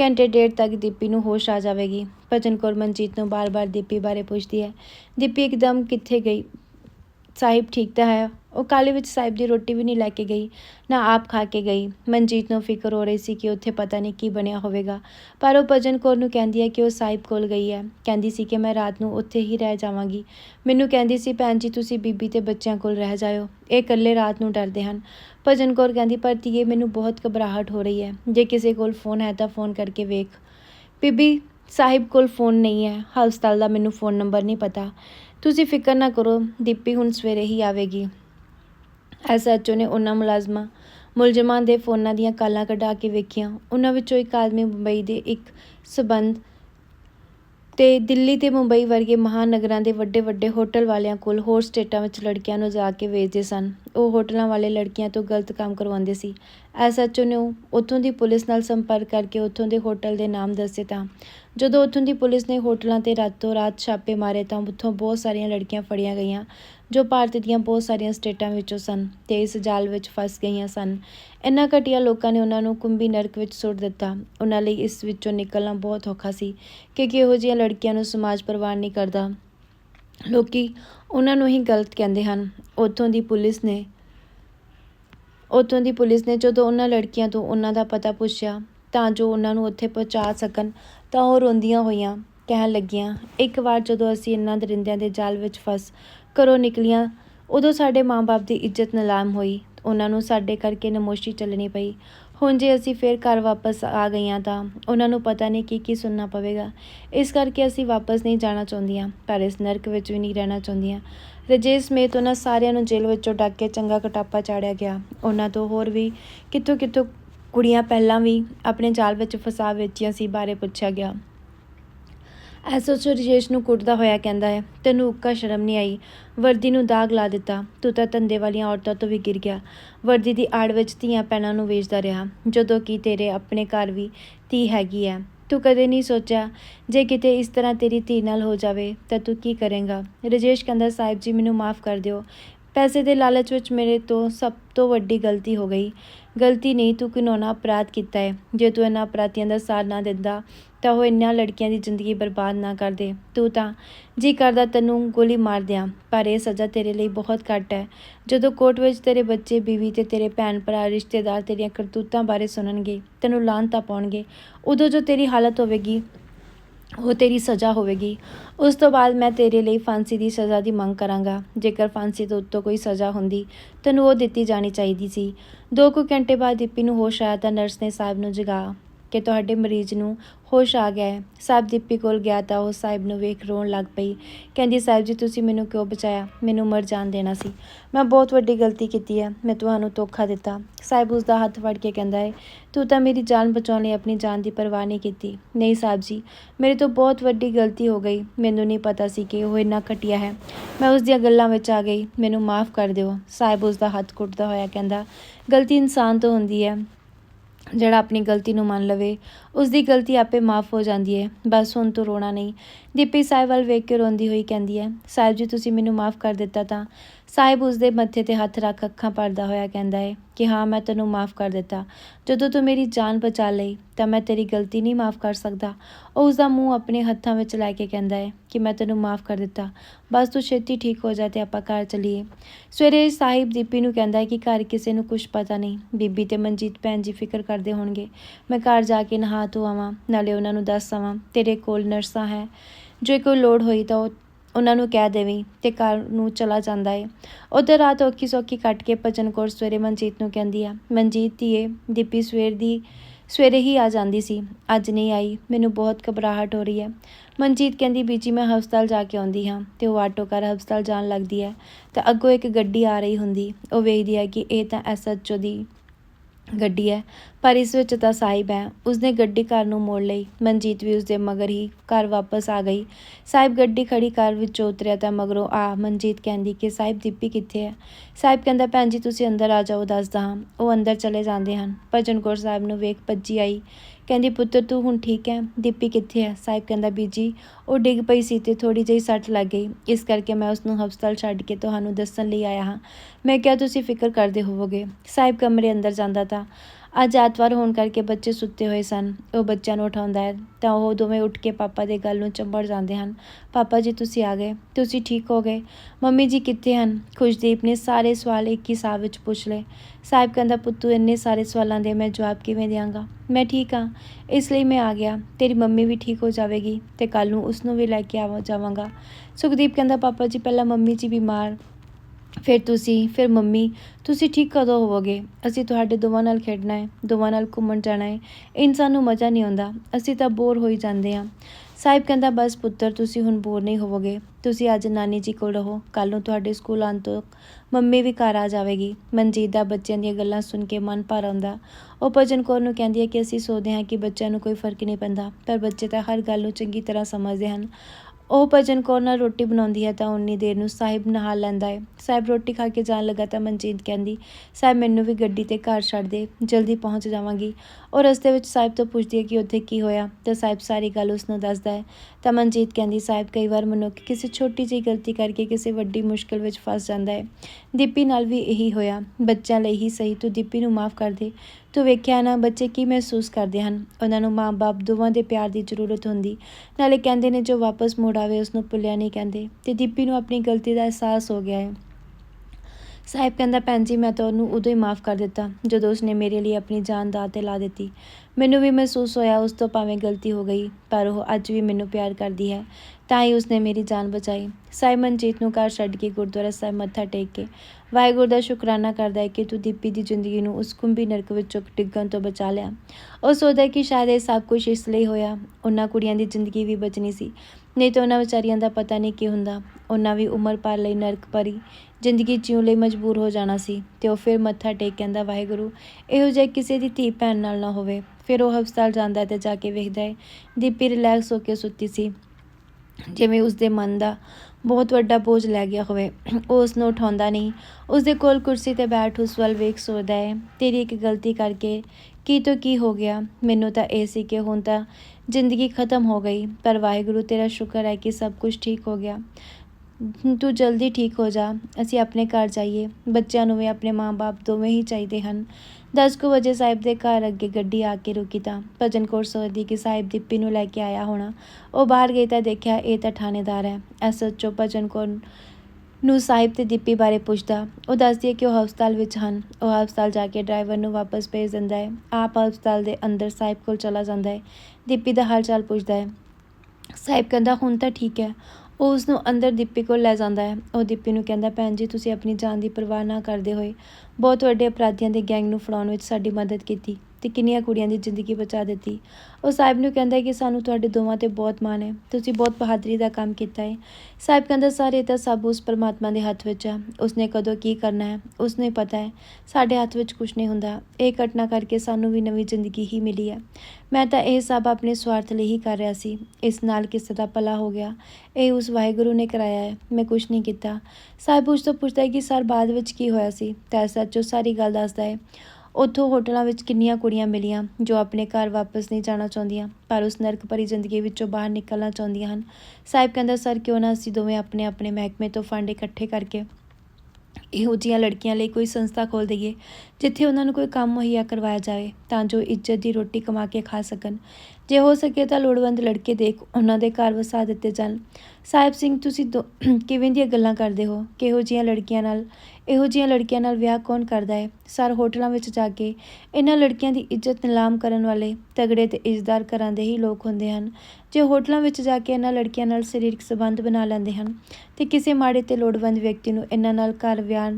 ਘੰਟੇ ਡੇਢ ਤੱਕ ਦੀਪੀ ਨੂੰ ਹੋਸ਼ ਆ ਜਾਵੇਗੀ। ਭਜਨ ਕੌਰ ਮਨਜੀਤ ਨੂੰ ਬਾਰ-ਬਾਰ ਦੀਪੀ ਬਾਰੇ ਪੁੱਛਦੀ ਹੈ। ਦੀਪੀ ਇੱਕਦਮ ਕਿੱਥੇ ਗਈ? ਸਾਹਿਬ ਠੀਕ ਤਾਂ ਹੈ? ਉਹ ਕਾਲੇ ਵਿੱਚ ਸਾਹਿਬ ਦੀ ਰੋਟੀ ਵੀ ਨਹੀਂ ਲੈ ਕੇ ਗਈ, ਨਾ ਆਪ ਖਾ ਕੇ ਗਈ। ਮਨਜੀਤ ਨੂੰ ਫਿਕਰ ਹੋ ਰਹੀ ਸੀ ਕਿ ਉੱਥੇ ਪਤਾ ਨਹੀਂ ਕੀ ਬਣਿਆ ਹੋਵੇਗਾ। ਪਰ ਉਹ ਭਜਨ ਕੌਰ ਨੂੰ ਕਹਿੰਦੀ ਹੈ ਕਿ ਉਹ ਸਾਹਿਬ ਕੋਲ ਗਈ ਹੈ। ਕਹਿੰਦੀ ਸੀ ਕਿ ਮੈਂ ਰਾਤ ਨੂੰ ਉੱਥੇ ਹੀ ਰਹਿ ਜਾਵਾਂਗੀ। ਮੈਨੂੰ ਕਹਿੰਦੀ ਸੀ, ਭੈਣ ਜੀ, ਤੁਸੀਂ ਬੀਬੀ ਤੇ ਬੱਚਿਆਂ ਕੋਲ ਰਹਿ ਜਾਇਓ। ਇਹ ਇਕੱਲੇ ਰਾਤ ਨੂੰ ਡਰਦੇ ਹਨ। ਭਜਨ ਕੌਰ ਕਹਿੰਦੀ, ਪਰ ਧੀਏ, ਮੈਨੂੰ ਬਹੁਤ ਘਬਰਾਹਟ ਹੋ ਰਹੀ ਹੈ। ਜੇ ਕਿਸੇ ਕੋਲ ਫੋਨ ਹੈ ਤਾਂ ਫੋਨ ਕਰਕੇ ਵੇਖ। ਬੀਬੀ ਸਾਹਿਬ ਕੋਲ ਫੋਨ ਨਹੀਂ ਹੈ। ਹਸਪਤਾਲ ਦਾ ਮੈਨੂੰ ਫੋਨ ਨੰਬਰ ਨਹੀਂ ਪਤਾ। ਤੁਸੀਂ ਫਿਕਰ ਨਾ ਕਰੋ, ਦੀਪੀ ਹੁਣ ਸਵੇਰੇ ਹੀ ਆਵੇਗੀ। ਐਸਐਚਓ ਨੇ ਉਹਨਾਂ ਮੁਲਾਜ਼ਮਾਂ, ਮੁਲਜ਼ਮਾਂ ਦੇ ਫੋਨਾਂ ਦੀਆਂ ਕਾਲਾਂ ਕਢਾ ਕੇ ਵੇਖੀਆਂ। ਉਹਨਾਂ ਵਿੱਚੋਂ ਇੱਕ ਆਦਮੀ ਮੁੰਬਈ ਦੇ ਇੱਕ ਸਬੰਧ ਤੇ ਦਿੱਲੀ ਤੇ ਮੁੰਬਈ ਵਰਗੇ ਮਹਾਨਗਰਾਂ ਦੇ ਵੱਡੇ ਵੱਡੇ ਹੋਟਲ ਵਾਲਿਆਂ ਕੋਲ ਹੋਰ ਸਟੇਟਾਂ ਵਿੱਚ ਲੜਕੀਆਂ ਨੂੰ ਜਾ ਕੇ ਵੇਚਦੇ ਸਨ। ਉਹ ਹੋਟਲਾਂ ਵਾਲੇ ਲੜਕੀਆਂ ਤੋਂ ਗਲਤ ਕੰਮ ਕਰਵਾਉਂਦੇ ਸੀ। ਐਸਐਚਓ ਨੇ ਉੱਥੋਂ ਦੀ ਪੁਲਿਸ ਨਾਲ ਸੰਪਰਕ ਕਰਕੇ ਉੱਥੋਂ ਦੇ ਹੋਟਲ ਦੇ ਨਾਮ ਦੱਸੇ ਤਾਂ, ਜਦੋਂ ਉੱਥੋਂ ਦੀ ਪੁਲਿਸ ਨੇ ਹੋਟਲਾਂ ਤੇ ਰਾਤੋਂ ਰਾਤ ਛਾਪੇ ਮਾਰੇ ਤਾਂ ਉੱਥੋਂ ਬਹੁਤ ਸਾਰੀਆਂ ਲੜਕੀਆਂ ਫੜੀਆਂ ਗਈਆਂ। ਜੋ ਭਾਰਤ ਦੀਆਂ ਬਹੁਤ ਸਾਰੀਆਂ ਸਟੇਟਾਂ ਵਿੱਚੋਂ ਸਨ ਤੇ ਇਸ ਜਾਲ ਵਿੱਚ ਫਸ ਗਈਆਂ ਸਨ। ਇਨ੍ਹਾਂ ਘਟੀਆ ਲੋਕਾਂ ਨੇ ਉਹਨਾਂ ਨੂੰ ਕੁੰਭੀ ਨਰਕ ਵਿੱਚ ਸੁੱਟ ਦਿੱਤਾ। ਉਹਨਾਂ ਲਈ ਇਸ ਵਿੱਚੋਂ ਨਿਕਲਣਾ ਬਹੁਤ ਔਖਾ ਸੀ ਕਿਉਂਕਿ ਇਹੋ ਜਿਹੀਆਂ ਲੜਕੀਆਂ ਨੂੰ ਸਮਾਜ ਪ੍ਰਵਾਨ ਨਹੀਂ ਕਰਦਾ। ਲੋਕੀ ਉਹਨਾਂ ਨੂੰ ਹੀ ਗਲਤ ਕਹਿੰਦੇ ਹਨ। ਉੱਥੋਂ ਦੀ ਪੁਲਿਸ ਨੇ, ਉੱਥੋਂ ਦੀ ਪੁਲਿਸ ਨੇ ਜਦੋਂ ਉਹਨਾਂ ਲੜਕੀਆਂ ਤੋਂ ਉਹਨਾਂ ਦਾ ਪਤਾ ਪੁੱਛਿਆ ਤਾਂ ਜੋ ਉਹਨਾਂ ਨੂੰ ਉੱਥੇ ਪਹੁੰਚਾ ਸਕਣ ਤਾਂ ਉਹ ਰੋਂਦੀਆਂ ਹੋਈਆਂ, ਕਹਿਣ ਲੱਗੀਆਂ, ਇੱਕ ਵਾਰ ਜਦੋਂ ਅਸੀਂ ਇਹਨਾਂ ਦਰਿੰਦਿਆਂ ਦੇ ਜਾਲ ਵਿੱਚ ਫਸ ਘਰੋਂ ਨਿਕਲੀਆਂ। ਉਦੋਂ ਸਾਡੇ ਮਾਂ-ਬਾਪ ਦੀ ਇੱਜ਼ਤ ਨਿਲਾਮ ਹੋਈ। ਉਹਨਾਂ ਨੂੰ ਸਾਡੇ ਕਰਕੇ ਨਮੋਸ਼ੀ ਚੱਲਣੀ ਪਈ। ਹੁਣ ਜੇ ਅਸੀਂ ਫੇਰ ਘਰ ਵਾਪਸ ਆ ਗਈਆਂ ਤਾਂ ਉਹਨਾਂ ਨੂੰ ਪਤਾ ਨਹੀਂ ਕੀ ਕੀ ਸੁਣਨਾ ਪਵੇਗਾ। ਇਸ ਕਰਕੇ ਅਸੀਂ ਵਾਪਸ ਨਹੀਂ ਜਾਣਾ ਚਾਹੁੰਦੀਆਂ, ਪਰ ਇਸ ਨਰਕ ਵਿੱਚ ਵੀ ਨਹੀਂ ਰਹਿਣਾ ਚਾਹੁੰਦੀਆਂ। ਰਜੇਸ਼ ਸਮੇਤ ਉਹਨਾਂ ਸਾਰਿਆਂ ਨੂੰ ਜੇਲ੍ਹ ਵਿੱਚੋਂ ਡੱਕ ਕੇ ਚੰਗਾ ਕਟਾਪਾ ਚਾੜਿਆ ਗਿਆ। ਉਹਨਾਂ ਤੋਂ ਹੋਰ ਵੀ ਕਿੱਥੋਂ ਕਿੱਥੋਂ ਕੁੜੀਆਂ ਪਹਿਲਾਂ ਵੀ ਆਪਣੇ ਜਾਲ ਵਿੱਚ ਫਸਾ ਵੇਚੀਆਂ ਸੀ ਬਾਰੇ ਪੁੱਛਿਆ ਗਿਆ। ਐਸਓਚਓ ਰਜੇਸ਼ ਨੂੰ ਕੁੱਟਦਾ ਹੋਇਆ ਕਹਿੰਦਾ ਹੈ, ਤੈਨੂੰ ਉੱਕਾ ਸ਼ਰਮ ਨਹੀਂ ਆਈ? ਵਰਦੀ ਨੂੰ ਦਾਗ ਲਾ ਦਿੱਤਾ। ਤੂੰ ਤਾਂ ਧੰਦੇ ਵਾਲੀਆਂ ਔਰਤਾਂ ਤੋਂ ਵੀ ਗਿਰ ਗਿਆ। ਵਰਦੀ ਦੀ ਆੜ ਵਿੱਚ ਧੀਆਂ ਪੈਣਾ ਨੂੰ ਵੇਚਦਾ ਰਿਹਾ। ਜਦੋਂ ਕਿ ਤੇਰੇ ਆਪਣੇ ਘਰ ਵੀ ਧੀ ਹੈਗੀ ਹੈ ਤੂੰ ਕਦੇ ਨਹੀਂ ਸੋਚਿਆ, ਜੇ ਕਿਤੇ ਇਸ ਤਰ੍ਹਾਂ ਤੇਰੀ ਧੀ ਨਾਲ ਹੋ ਜਾਵੇ ਤਾਂ ਤੂੰ ਕੀ ਕਰੇਂਗਾ? ਰਜੇਸ਼ ਕਹਿੰਦਾ, ਸਾਹਿਬ ਜੀ, ਮੈਨੂੰ ਮਾਫ ਕਰ ਦਿਓ। ਪੈਸੇ ਦੇ ਲਾਲਚ ਵਿੱਚ ਮੇਰੇ ਤੋਂ ਸਭ ਤੋਂ ਵੱਡੀ ਗਲਤੀ ਹੋ ਗਈ। ਗਲਤੀ ਨਹੀਂ, ਤੂੰ ਘਿਨੌਣਾ ਅਪਰਾਧ ਕੀਤਾ ਹੈ ਜੇ ਤੂੰ ਇਹਨਾਂ ਅਪਰਾਧੀਆਂ ਦਾ ਸਾਥ ਨਾ ਦਿੰਦਾ, ਤਾਂ ਉਹ ਇੰਨਾਂ ਲੜਕੀਆਂ ਦੀ ਜ਼ਿੰਦਗੀ ਬਰਬਾਦ ਨਾ ਕਰਦੇ ਤੂੰ ਤਾਂ ਜੀ ਕਰਦਾ ਤੈਨੂੰ ਗੋਲੀ ਮਾਰ ਦਿਆਂ, ਪਰ ਇਹ ਸਜ਼ਾ ਤੇਰੇ ਲਈ ਬਹੁਤ ਘੱਟ ਹੈ। ਜਦੋਂ ਕੋਰਟ ਵਿੱਚ ਤੇਰੇ ਬੱਚੇ, ਬੀਵੀ ਤੇ ਤੇਰੇ ਭੈਣ ਭਰਾ, ਰਿਸ਼ਤੇਦਾਰ ਤੇਰੀਆਂ ਕਰਤੂਤਾਂ ਬਾਰੇ ਸੁਣਨਗੇ, ਤੈਨੂੰ ਲਾਂਤਾ ਪਾਉਣਗੇ, ਉਦੋਂ ਜੋ ਤੇਰੀ ਹਾਲਤ ਹੋਵੇਗੀ ਉਹ ਤੇਰੀ ਸਜ਼ਾ ਹੋਵੇਗੀ। ਉਸ ਤੋਂ ਬਾਅਦ ਮੈਂ ਤੇਰੇ ਲਈ ਫਾਂਸੀ ਦੀ ਸਜ਼ਾ ਦੀ ਮੰਗ ਕਰਾਂਗਾ। ਜੇਕਰ ਫਾਂਸੀ ਤੋਂ ਉੱਤੋਂ ਕੋਈ ਸਜ਼ਾ ਹੁੰਦੀ, ਤੈਨੂੰ ਉਹ ਦਿੱਤੀ ਜਾਣੀ ਚਾਹੀਦੀ ਸੀ। ਦੋ ਕੁ ਘੰਟੇ ਬਾਅਦ ਦੀਪੀ ਨੂੰ ਹੋਸ਼ ਆਇਆ ਤਾਂ ਨਰਸ ਨੇ ਸਾਹਿਬ ਨੂੰ ਜਗਾ ਕਿ ਤੁਹਾਡੇ ਮਰੀਜ਼ ਨੂੰ ਹੋਸ਼ ਆ ਗਿਆ ਹੈ। ਸਾਹਿਬ ਦੀਪੀ ਕੋਲ ਗਿਆ ਤਾਂ ਉਹ ਸਾਹਿਬ ਨੂੰ ਵੇਖ ਰੋਣ ਲੱਗ ਪਈ। ਕਹਿੰਦੀ, ਸਾਹਿਬ ਜੀ, ਤੁਸੀਂ ਮੈਨੂੰ ਕਿਉਂ ਬਚਾਇਆ? ਮੈਨੂੰ ਮਰ ਜਾਣ ਦੇਣਾ ਸੀ। ਮੈਂ ਬਹੁਤ ਵੱਡੀ ਗਲਤੀ ਕੀਤੀ ਹੈ। ਮੈਂ ਤੁਹਾਨੂੰ ਧੋਖਾ ਦਿੱਤਾ। ਸਾਹਿਬ ਉਸ ਦਾ ਹੱਥ ਫੜ ਕੇ ਕਹਿੰਦਾ ਹੈ, ਤੂੰ ਤਾਂ ਮੇਰੀ ਜਾਨ ਬਚਾਉਣ ਲਈ ਆਪਣੀ ਜਾਨ ਦੀ ਪਰਵਾਹ ਨਹੀਂ ਕੀਤੀ। ਨਹੀਂ ਸਾਹਿਬ ਜੀ, ਮੇਰੇ ਤੋਂ ਬਹੁਤ ਵੱਡੀ ਗਲਤੀ ਹੋ ਗਈ। ਮੈਨੂੰ ਨਹੀਂ ਪਤਾ ਸੀ ਕਿ ਉਹ ਇੰਨਾ ਘਟੀਆ ਹੈ। ਮੈਂ ਉਸ ਦੀਆਂ ਗੱਲਾਂ ਵਿੱਚ ਆ ਗਈ। ਮੈਨੂੰ ਮਾਫ ਕਰ ਦਿਓ। ਸਾਹਿਬ ਉਸ ਦਾ ਹੱਥ ਕੁੱਟਦਾ ਹੋਇਆ ਕਹਿੰਦਾ, ਗਲਤੀ ਇਨਸਾਨ ਤੋਂ ਹੁੰਦੀ ਹੈ। ਜਿਹੜਾ ਆਪਣੀ ਗਲਤੀ ਨੂੰ ਮੰਨ ਲਵੇ ਉਸ ਦੀ ਗਲਤੀ ਆਪੇ ਮਾਫ ਹੋ ਜਾਂਦੀ ਹੈ। ਬਸ ਹੁਣ ਤੋਂ ਰੋਣਾ ਨਹੀਂ। ਦੀਪੀ ਸਾਹਿਬ ਵੱਲ ਵੇਖ ਕੇ ਰੋਂਦੀ ਹੋਈ ਕਹਿੰਦੀ ਹੈ, ਸਾਹਿਬ ਜੀ, ਤੁਸੀਂ ਮੈਨੂੰ ਮਾਫ ਕਰ ਦਿੱਤਾ ਤਾਂ ਸਾਹਿਬ ਉਸ ਦੇ ਮੱਥੇ ਤੇ ਹੱਥ ਰੱਖ ਅੱਖਾਂ ਭਰਦਾ ਹੋਇਆ ਕਹਿੰਦਾ ਹੈ ਕਿ ਹਾਂ, ਮੈਂ ਤੈਨੂੰ ਮਾਫ ਕਰ ਦਿੱਤਾ। ਜਦੋਂ ਤੂੰ ਮੇਰੀ ਜਾਨ ਬਚਾ ਲਈ, ਤਾਂ ਮੈਂ ਤੇਰੀ ਗਲਤੀ ਨਹੀਂ ਮਾਫ ਕਰ ਸਕਦਾ। ਉਹ ਉਸ ਦਾ ਮੂੰਹ ਆਪਣੇ ਹੱਥਾਂ ਵਿੱਚ ਲੈ ਕੇ ਕਹਿੰਦਾ ਹੈ ਕਿ ਮੈਂ ਤੈਨੂੰ ਮਾਫ ਕਰ ਦਿੱਤਾ। ਬਸ ਤੂੰ ਛੇਤੀ ਠੀਕ ਹੋ ਜਾ ਤੇ ਆਪਾਂ ਘਰ ਚਲੀਏ। ਸਵੇਰੇ ਸਾਹਿਬ ਦੀਪੀ ਨੂੰ ਕਹਿੰਦਾ ਹੈ ਕਿ ਘਰ ਕਿਸੇ ਨੂੰ ਕੁਝ ਪਤਾ ਨਹੀਂ। ਬੀਬੀ ਤੇ ਮਨਜੀਤ ਭੈਣ ਜੀ ਫਿਕਰ ਕਰਦੇ ਹੋਣਗੇ। ਮੈਂ ਘਰ ਜਾ ਕੇ ਨਹਾ ਧੋ ਆਵਾਂ ਨਾਲੇ ਉਹਨਾਂ ਨੂੰ ਦੱਸ ਆਵਾਂ, ਤੇਰੇ ਕੋਲ ਨਰਸਾਂ ਹੈ। ਜੇ ਕੋਈ ਲੋੜ ਹੋਈ ਤਾਂ ਉਹ ਉਹਨਾਂ ਨੂੰ ਕਹਿ ਦੇਵੀਂ ਤੇ ਘਰ ਨੂੰ ਚਲਾ ਜਾਂਦਾ ਹੈ ਉਧਰ ਰਾਤ ਔਖੀ ਸੌਖੀ ਕੱਟ ਕੇ ਭਜਨ ਕੌਰ ਸਵੇਰੇ ਮਨਜੀਤ ਨੂੰ ਕਹਿੰਦੀ ਆ, ਮਨਜੀਤ ਧੀਏ, ਦੀਪੀ ਸਵੇਰ ਦੀ, ਸਵੇਰੇ ਹੀ ਆ ਜਾਂਦੀ ਸੀ। ਅੱਜ ਨਹੀਂ ਆਈ, ਮੈਨੂੰ ਬਹੁਤ ਘਬਰਾਹਟ ਹੋ ਰਹੀ ਹੈ। ਮਨਜੀਤ ਕਹਿੰਦੀ, ਬੀਜੀ, ਮੈਂ ਹਸਪਤਾਲ ਜਾ ਕੇ ਆਉਂਦੀ ਹਾਂ ਤੇ ਉਹ ਆਟੋ ਕਰ ਹਸਪਤਾਲ ਜਾਣ ਲੱਗਦੀ ਹੈ। ਤਾਂ ਅੱਗੋਂ ਇੱਕ ਗੱਡੀ ਆ ਰਹੀ ਹੁੰਦੀ, ਉਹ ਵੇਖਦੀ ਹੈ ਕਿ ਇਹ ਤਾਂ ਐਸਐਚਓ ਦੀ ਗੱਡੀ ਹੈ, ਪਰ ਇਸ ਵਿੱਚ ਤਾਂ ਸਾਹਿਬ ਹੈ। ਉਸਨੇ ਗੱਡੀ ਘਰ ਨੂੰ ਮੋੜ ਲਈ। ਮਨਜੀਤ ਵੀ ਉਸਦੇ ਮਗਰ ਹੀ ਘਰ ਵਾਪਸ ਆ ਗਈ। ਸਾਹਿਬ ਗੱਡੀ ਖੜੀ ਕਰ ਵਿੱਚੋਂ ਉਤਰਿਆ ਤਾਂ ਮਗਰੋਂ ਆ, ਮਨਜੀਤ ਕਹਿੰਦੀ ਕਿ ਸਾਹਿਬ ਦੀਪੀ ਕਿੱਥੇ ਹੈ? ਸਾਹਿਬ ਕਹਿੰਦਾ, ਭੈਣ ਜੀ, ਤੁਸੀਂ ਅੰਦਰ ਆ ਜਾਓ, ਦੱਸਦਾ ਹਾਂ। ਉਹ ਅੰਦਰ ਚਲੇ ਜਾਂਦੇ ਹਨ। ਭਜਨ ਕੌਰ ਸਾਹਿਬ ਨੂੰ ਵੇਖ ਭੱਜੀ ਆਈ। ਕਹਿੰਦੀ, ਪੁੱਤਰ, ਤੂੰ ਹੁਣ ਠੀਕ ਹੈ? ਦੀਪੀ ਕਿੱਥੇ ਹੈ? ਸਾਹਿਬ ਕਹਿੰਦਾ, ਬੀਜੀ, ਉਹ ਡਿੱਗ ਪਈ ਸੀ ਤੇ ਥੋੜੀ ਜਿਹੀ ਸੱਟ ਲੱਗ ਗਈ। ਇਸ ਕਰਕੇ ਮੈਂ ਉਸ ਨੂੰ ਹਸਪਤਾਲ ਛੱਡ ਕੇ ਤੁਹਾਨੂੰ ਦੱਸਣ ਲਈ ਆਇਆ ਹਾਂ। ਮੈਂ ਕਿਹਾ, ਤੁਸੀਂ ਫਿਕਰ ਕਰਦੇ ਹੋਵੋਗੇ। ਸਾਹਿਬ ਕਮਰੇ ਅੰਦਰ ਜਾਂਦਾ ਤਾਂ ਅੱਜ ਐਤਵਾਰ ਹੋਣ ਕਰਕੇ ਬੱਚੇ ਸੁੱਤੇ ਹੋਏ ਸਨ। ਉਹ ਬੱਚਿਆਂ ਨੂੰ ਉਠਾਉਂਦਾ ਹੈ। ਤਾਂ ਉਹ ਦੋਵੇਂ ਉੱਠ ਕੇ ਪਾਪਾ ਦੇ ਗੱਲ ਨੂੰ ਚੰਬੜ ਜਾਂਦੇ ਹਨ। ਪਾਪਾ ਜੀ, ਤੁਸੀਂ ਆ ਗਏ। ਤੁਸੀਂ ਠੀਕ ਹੋ ਗਏ। ਮੰਮੀ ਜੀ ਕਿੱਥੇ ਹਨ? ਖੁਸ਼ਦੀਪ ਨੇ ਸਾਰੇ ਸਵਾਲ ਇੱਕ ਹੀ ਸਾਹ ਵਿੱਚ ਪੁੱਛ ਲਏ। ਸਾਹਿਬ ਕਹਿੰਦਾ, ਪੁੱਤੂ, ਇੰਨੇ ਸਾਰੇ ਸਵਾਲਾਂ ਦੇ ਮੈਂ ਜਵਾਬ ਕਿਵੇਂ ਦਿਆਂਗਾ? ਮੈਂ ਠੀਕ ਹਾਂ। ਇਸ ਲਈ ਮੈਂ ਆ ਗਿਆ। ਤੇਰੀ ਮੰਮੀ ਵੀ ਠੀਕ ਹੋ ਜਾਵੇਗੀ ਤੇ ਕੱਲ ਨੂੰ ਉਸ ਨੂੰ ਵੀ ਲੈ ਕੇ ਆਵਾ ਜਾਵਾਂਗਾ। ਸੁਖਦੀਪ ਕਹਿੰਦਾ, ਪਾਪਾ ਜੀ, ਪਹਿਲਾਂ ਮੰਮੀ ਜੀ ਬਿਮਾਰ ਫਿਰ ਤੁਸੀਂ, ਫਿਰ ਮੰਮੀ, ਤੁਸੀਂ ਠੀਕ ਕਦੋਂ ਹੋਵੋਗੇ? ਅਸੀਂ ਤੁਹਾਡੇ ਦੋਵਾਂ ਨਾਲ ਖੇਡਣਾ ਹੈ, ਦੋਵਾਂ ਨਾਲ ਘੁੰਮਣ ਜਾਣਾ ਹੈ। ਇਨਸਾਨ ਨੂੰ ਮਜ਼ਾ ਨਹੀਂ ਆਉਂਦਾ, ਅਸੀਂ ਤਾਂ ਬੋਰ ਹੋਈ ਜਾਂਦੇ ਹਾਂ। ਸਾਹਿਬ ਕਹਿੰਦਾ, ਬਸ ਪੁੱਤਰ, ਤੁਸੀਂ ਹੁਣ ਬੋਰ ਨਹੀਂ ਹੋਵੋਗੇ। ਤੁਸੀਂ ਅੱਜ ਨਾਨੀ ਜੀ ਕੋਲ ਰਹੋ ਕੱਲ ਨੂੰ ਤੁਹਾਡੇ ਸਕੂਲ ਆਉਣ ਤੋਂ ਮੰਮੀ ਵੀ ਘਰ ਆ ਜਾਵੇਗੀ। ਮਨਜੀਤ ਦਾ ਬੱਚਿਆਂ ਦੀਆਂ ਗੱਲਾਂ ਸੁਣ ਕੇ ਮਨ ਭਰ ਆਉਂਦਾ। ਉਹ ਭਜਨ ਕੌਰ ਨੂੰ ਕਹਿੰਦੀ ਹੈ ਕਿ ਅਸੀਂ ਸੋਚਦੇ ਹਾਂ ਕਿ ਬੱਚਿਆਂ ਨੂੰ ਕੋਈ ਫ਼ਰਕ ਨਹੀਂ ਪੈਂਦਾ, ਪਰ ਬੱਚੇ ਤਾਂ ਹਰ ਗੱਲ ਨੂੰ ਚੰਗੀ ਤਰ੍ਹਾਂ ਸਮਝਦੇ ਹਨ। ਉਹ ਭਜਨ ਕੌਰ ਨਾਲ ਰੋਟੀ ਬਣਾਉਂਦੀ ਹੈ ਤਾਂ ਉਨੀ ਦੇਰ ਨੂੰ ਸਾਹਿਬ ਨਹਾ ਲੈਂਦਾ ਹੈ। ਸਾਹਿਬ ਰੋਟੀ ਖਾ ਕੇ ਜਾਣ ਲੱਗਾ ਤਾਂ ਮਨਜੀਤ ਕਹਿੰਦੀ, ਸਾਹਿਬ, ਮੈਨੂੰ ਵੀ ਗੱਡੀ ਤੇ ਘਰ ਛੱਡ ਦੇ, ਜਲਦੀ ਪਹੁੰਚ ਜਾਵਾਂਗੀ। ਉਹ ਰਸਤੇ ਵਿੱਚ ਸਾਹਿਬ ਤੋਂ ਪੁੱਛਦੀ ਹੈ ਕਿ ਉੱਥੇ ਕੀ ਹੋਇਆ? ਤਾਂ ਸਾਹਿਬ ਸਾਰੀ ਗੱਲ ਉਸ ਨੂੰ ਦੱਸਦਾ ਹੈ। ਤਾਂ ਮਨਜੀਤ ਕਹਿੰਦੀ, ਸਾਹਿਬ, ਕਈ ਵਾਰ ਮਨੁੱਖ ਕਿਸੇ ਛੋਟੀ ਜਿਹੀ ਗਲਤੀ ਕਰਕੇ ਕਿਸੇ ਵੱਡੀ ਮੁਸ਼ਕਲ ਵਿੱਚ ਫਸ ਜਾਂਦਾ ਹੈ। ਦੀਪੀ ਨਾਲ ਵੀ ਇਹੀ ਹੋਇਆ। ਬੱਚਿਆਂ ਲਈ ਹੀ ਸਹੀ, ਤੂੰ ਦੀਪੀ ਨੂੰ ਮਾਫ ਕਰ ਦੇ। ਤੂੰ ਵੇਖਿਆ ਨਾ, ਬੱਚੇ ਕੀ ਮਹਿਸੂਸ ਕਰਦੇ ਹਨ? ਉਹਨਾਂ ਨੂੰ ਮਾਂ-ਬਾਪ ਦੋਵਾਂ ਦੇ ਪਿਆਰ ਦੀ ਜ਼ਰੂਰਤ ਹੁੰਦੀ। ਨਾਲੇ ਕਹਿੰਦੇ ਨੇ, ਜੋ ਵਾਪਸ ਮੁੜ ਆਵੇ ਉਸ ਨੂੰ ਭੁੱਲਿਆ ਨਹੀਂ ਕਹਿੰਦੇ। ਤੇ ਦੀਪੀ ਨੂੰ ਆਪਣੀ ਗਲਤੀ ਦਾ ਅਹਿਸਾਸ ਹੋ ਗਿਆ ਹੈ। ਸਾਹਿਬ ਕਹਿੰਦਾ, ਭੈਣ ਜੀ, ਮੈਂ ਤਾਂ ਉਹਨੂੰ ਉਦੋਂ ਹੀ ਮਾਫ ਕਰ ਦਿੱਤਾ, ਜਦੋਂ ਉਸਨੇ ਮੇਰੇ ਲਈ ਆਪਣੀ ਜਾਨ ਦਾਅ ਤੇ ਲਾ ਦਿੱਤੀ। ਮੈਨੂੰ ਵੀ ਮਹਿਸੂਸ ਹੋਇਆ ਉਸ ਤੋਂ ਭਾਵੇਂ ਗਲਤੀ ਹੋ ਗਈ, ਪਰ ਉਹ ਅੱਜ ਵੀ ਮੈਨੂੰ ਪਿਆਰ ਕਰਦੀ ਹੈ। ਤਾਂ ਹੀ ਉਸਨੇ ਮੇਰੀ ਜਾਨ ਬਚਾਈ। ਸਾਹਿਬ ਮਨਜੀਤ ਨੂੰ ਘਰ ਛੱਡ ਕੇ ਗੁਰਦੁਆਰਾ ਸਾਹਿਬ ਮੱਥਾ ਟੇਕ ਕੇ ਵਾਹਿਗੁਰੂ ਦਾ ਸ਼ੁਕਰਾਨਾ ਕਰਦਾ ਹੈ ਕਿ ਤੂੰ ਦੀਪੀ ਦੀ ਜ਼ਿੰਦਗੀ ਨੂੰ ਉਸ ਕੁੰਭੀ ਨਰਕ ਵਿੱਚੋਂ ਡਿੱਗਣ ਤੋਂ ਬਚਾ ਲਿਆ। ਉਹ ਸੋਚਦਾ ਕਿ ਸ਼ਾਇਦ ਇਹ ਸਭ ਕੁਝ ਇਸ ਲਈ ਹੋਇਆ। ਉਹਨਾਂ ਕੁੜੀਆਂ ਦੀ ਜ਼ਿੰਦਗੀ ਵੀ ਬਚਣੀ ਸੀ। ਨਹੀਂ ਤਾਂ ਉਹਨਾਂ ਵਿਚਾਰੀਆਂ ਦਾ ਪਤਾ ਨਹੀਂ ਕੀ ਹੁੰਦਾ। ਉਹਨਾਂ ਵੀ ਉਮਰ ਭਰ ਲਈ ਨਰਕ ਭਰੀ, ਜ਼ਿੰਦਗੀ ਜਿਉਣ ਲਈ ਮਜਬੂਰ ਹੋ ਜਾਣਾ ਸੀ ਤੇ ਉਹ ਫਿਰ ਮੱਥਾ ਟੇਕ ਕਹਿੰਦਾ, ਵਾਹਿਗੁਰੂ, ਇਹੋ ਜਿਹਾ ਕਿਸੇ ਦੀ ਧੀ ਭੈਣ ਨਾਲ ਨਾ ਹੋਵੇ। ਫਿਰ ਉਹ ਹਸਪਤਾਲ ਜਾਂਦਾ ਹੈ ਤੇ ਜਾ ਕੇ ਵੇਖਦਾ ਹੈ। ਦੀਪੀ ਰਿਲੈਕਸ ਹੋ ਕੇ ਸੁੱਤੀ ਸੀ। ਜਿਵੇਂ ਉਸਦੇ ਮਨ ਦਾ ਬਹੁਤ ਵੱਡਾ ਬੋਝ ਲੈ ਗਿਆ ਹੋਵੇ। ਉਹ ਉਸ ਨੂੰ ਉਠਾਉਂਦਾ ਨਹੀਂ। ਉਸਦੇ ਕੋਲ ਕੁਰਸੀ ਤੇ ਬੈਠ ਉਸ ਵੱਲ ਵੇਖ ਸੋਚਦਾ ਹੈ, ਤੇਰੀ ਇੱਕ ਗਲਤੀ ਕਰਕੇ ਕੀ ਤੋਂ ਕੀ ਹੋ ਗਿਆ? ਮੈਨੂੰ ਤਾਂ ਇਹ ਸੀ ਕਿ ਹੁਣ ਤਾਂ ਜ਼ਿੰਦਗੀ ਖਤਮ ਹੋ ਗਈ, ਪਰ ਵਾਹਿਗੁਰੂ ਤੇਰਾ ਸ਼ੁਕਰ ਹੈ ਕਿ ਸਭ ਕੁਝ ਠੀਕ ਹੋ ਗਿਆ। ਤੂੰ ਜਲਦੀ ਠੀਕ ਹੋ ਜਾ, ਅਸੀਂ ਆਪਣੇ ਘਰ ਜਾਈਏ। ਬੱਚਿਆਂ ਨੂੰ ਵੀ ਆਪਣੇ ਮਾਂ-ਬਾਪ ਦੋਵੇਂ ਹੀ ਚਾਹੀਦੇ ਹਨ। 10 ਕੁ ਵਜੇ ਸਾਹਿਬ ਦੇ ਘਰ ਅੱਗੇ ਗੱਡੀ ਆ ਕੇ ਰੁਕੀ ਤਾਂ ਭਜਨ ਕੌਰ ਸੋਚਦੀ ਕਿ ਸਾਹਿਬ ਦੀਪੀ ਨੂੰ ਲੈ ਕੇ ਆਇਆ ਹੋਣਾ। ਉਹ ਬਾਹਰ ਗਈ ਤਾਂ ਦੇਖਿਆ ਇਹ ਤਾਂ ਥਾਣੇਦਾਰ ਹੈ। ਐਸਐਚਓ ਭਜਨ ਕੌਰ ਨੂੰ ਸਾਹਿਬ ਤੇ ਦੀਪੀ ਬਾਰੇ ਪੁੱਛਦਾ। ਉਹ ਦੱਸਦੀ ਹੈ ਕਿ ਉਹ ਹਸਪਤਾਲ ਵਿੱਚ ਹਨ। ਉਹ ਹਸਪਤਾਲ ਜਾ ਕੇ ਡਰਾਈਵਰ ਨੂੰ ਵਾਪਸ ਭੇਜ ਦਿੰਦਾ ਹੈ। ਆਪ ਹਸਪਤਾਲ ਦੇ ਅੰਦਰ ਸਾਹਿਬ ਕੋਲ ਚਲਾ ਜਾਂਦਾ ਹੈ। ਦੀਪੀ ਦਾ ਹਾਲ ਚਾਲ ਪੁੱਛਦਾ ਹੈ। ਸਾਹਿਬ ਕਹਿੰਦਾ, ਹੁਣ ਤਾਂ ਠੀਕ ਹੈ। ਉਹ ਉਸ ਨੂੰ ਅੰਦਰ ਦੀਪੀ ਕੋਲ ਲੈ ਜਾਂਦਾ ਹੈ। ਉਹ ਦੀਪੀ ਨੂੰ ਕਹਿੰਦਾ, ਭੈਣ ਜੀ, ਤੁਸੀਂ ਆਪਣੀ ਜਾਨ ਦੀ ਪਰਵਾਹ ਨਾ ਕਰਦੇ ਹੋਏ ਬਹੁਤ ਵੱਡੇ ਅਪਰਾਧੀਆਂ ਦੇ ਗੈਂਗ ਨੂੰ ਫੜਾਉਣ ਵਿੱਚ ਸਾਡੀ ਮਦਦ ਕੀਤੀ। ਤੇ ਕਿੰਨੀਆਂ ਕੁੜੀਆਂ ਦੀ ਜ਼ਿੰਦਗੀ ਬਚਾ ਦਿੱਤੀ। ਉਹ ਸਾਹਿਬ ਨੂੰ ਕਹਿੰਦਾ ਕਿ ਸਾਨੂੰ ਤੁਹਾਡੇ ਦੋਵਾਂ ਤੇ ਬਹੁਤ ਮਾਣ ਹੈ। ਤੁਸੀਂ ਬਹੁਤ ਬਹਾਦਰੀ ਦਾ ਕੰਮ ਕੀਤਾ ਹੈ। ਸਾਹਿਬ ਕਹਿੰਦਾ, ਸਰ ਇਹ ਤਾਂ ਸਭ ਉਸ ਪਰਮਾਤਮਾ ਦੇ ਹੱਥ ਵਿੱਚ ਹੈ ਉਸਨੇ ਕਦੋਂ ਕੀ ਕਰਨਾ ਹੈ? ਉਸਨੇ ਪਤਾ ਹੈ। ਸਾਡੇ ਹੱਥ ਵਿੱਚ ਕੁਝ ਨਹੀਂ ਹੁੰਦਾ। ਇਹ ਘਟਨਾ ਕਰਕੇ ਸਾਨੂੰ ਵੀ ਨਵੀਂ ਜ਼ਿੰਦਗੀ ਹੀ ਮਿਲੀ ਹੈ। ਮੈਂ ਤਾਂ ਇਹ ਸਭ ਆਪਣੇ ਸਵਾਰਥ ਲਈ ਹੀ ਕਰ ਰਿਹਾ ਸੀ। ਇਸ ਨਾਲ ਕਿਸੇ ਦਾ ਭਲਾ ਹੋ ਗਿਆ। ਇਹ ਉਸ ਵਾਹਿਗੁਰੂ ਨੇ ਕਰਾਇਆ ਹੈ। ਮੈਂ ਕੁਝ ਨਹੀਂ ਕੀਤਾ। ਸਾਹਿਬ ਉਸ ਤੋਂ ਪੁੱਛਦਾ ਹੈ ਕਿ, ਸਰ, ਬਾਅਦ ਵਿੱਚ ਕੀ ਹੋਇਆ ਸੀ? ਤਾਂ ਸੱਚੋ ਸਾਰੀ ਗੱਲ ਦੱਸਦਾ ਹੈ। ਉੱਥੋਂ ਹੋਟਲਾਂ ਵਿੱਚ ਕਿੰਨੀਆਂ ਕੁੜੀਆਂ ਮਿਲੀਆਂ ਜੋ ਆਪਣੇ ਘਰ ਵਾਪਸ ਨਹੀਂ ਜਾਣਾ ਚਾਹੁੰਦੀਆਂ, ਪਰ ਉਸ ਨਰਕ ਭਰੀ ਜ਼ਿੰਦਗੀ ਵਿੱਚੋਂ ਬਾਹਰ ਨਿਕਲਣਾ ਚਾਹੁੰਦੀਆਂ ਹਨ। ਸਾਹਿਬ ਕਹਿੰਦਾ, ਸਰ, ਕਿਉਂ ਨਾ ਅਸੀਂ ਦੋਵੇਂ ਆਪਣੇ ਆਪਣੇ ਮਹਿਕਮੇ ਤੋਂ ਫੰਡ ਇਕੱਠੇ ਕਰਕੇ ਇਹੋ ਜਿਹੀਆਂ ਲੜਕੀਆਂ ਲਈ ਕੋਈ ਸੰਸਥਾ ਖੋਲ੍ਹ ਦਈਏ? ਜਿੱਥੇ ਉਹਨਾਂ ਨੂੰ ਕੋਈ ਕੰਮ ਮੁਹੱਈਆ ਕਰਵਾਇਆ ਜਾਵੇ ਤਾਂ ਜੋ ਇੱਜ਼ਤ ਦੀ ਰੋਟੀ ਕਮਾ ਕੇ ਖਾ ਸਕਣ। ਜੇ ਹੋ ਸਕੇ ਤਾਂ ਲੋੜਵੰਦ ਲੜਕੇ ਦੇਖ ਉਹਨਾਂ ਦੇ ਘਰ ਵਸਾ ਦਿੱਤੇ ਜਾਣ। ਸਾਹਿਬ ਸਿੰਘ, ਤੁਸੀਂ ਦੋ- <clears throat> ਕਿਵੇਂ ਦੀਆਂ ਗੱਲਾਂ ਕਰਦੇ ਹੋ? ਕਿਹੋ ਜਿਹੀਆਂ ਲੜਕੀਆਂ ਨਾਲ, ਇਹੋ ਜਿਹੀਆਂ ਲੜਕੀਆਂ ਨਾਲ ਵਿਆਹ ਕੌਣ ਕਰਦਾ ਹੈ? ਸਰ, ਹੋਟਲਾਂ ਵਿੱਚ ਜਾ ਕੇ ਇਹਨਾਂ ਲੜਕੀਆਂ ਦੀ ਇੱਜ਼ਤ ਨਿਲਾਮ ਕਰਨ ਵਾਲੇ ਤਗੜੇ ਤੇ ਇੱਜ਼ਤਦਾਰ ਘਰਾਂ ਦੇ ਹੀ ਲੋਕ ਹੁੰਦੇ ਹਨ। ਜੇ ਹੋਟਲਾਂ ਵਿੱਚ ਜਾ ਕੇ ਇਹਨਾਂ ਲੜਕੀਆਂ ਨਾਲ ਸਰੀਰਕ ਸੰਬੰਧ ਬਣਾ ਲੈਂਦੇ ਹਨ, ਤੇ ਕਿਸੇ ਮਾੜੇ ਤੇ ਲੋੜਵੰਦ ਵਿਅਕਤੀ ਨੂੰ ਇਹਨਾਂ ਨਾਲ ਘਰ ਵਿਆਹ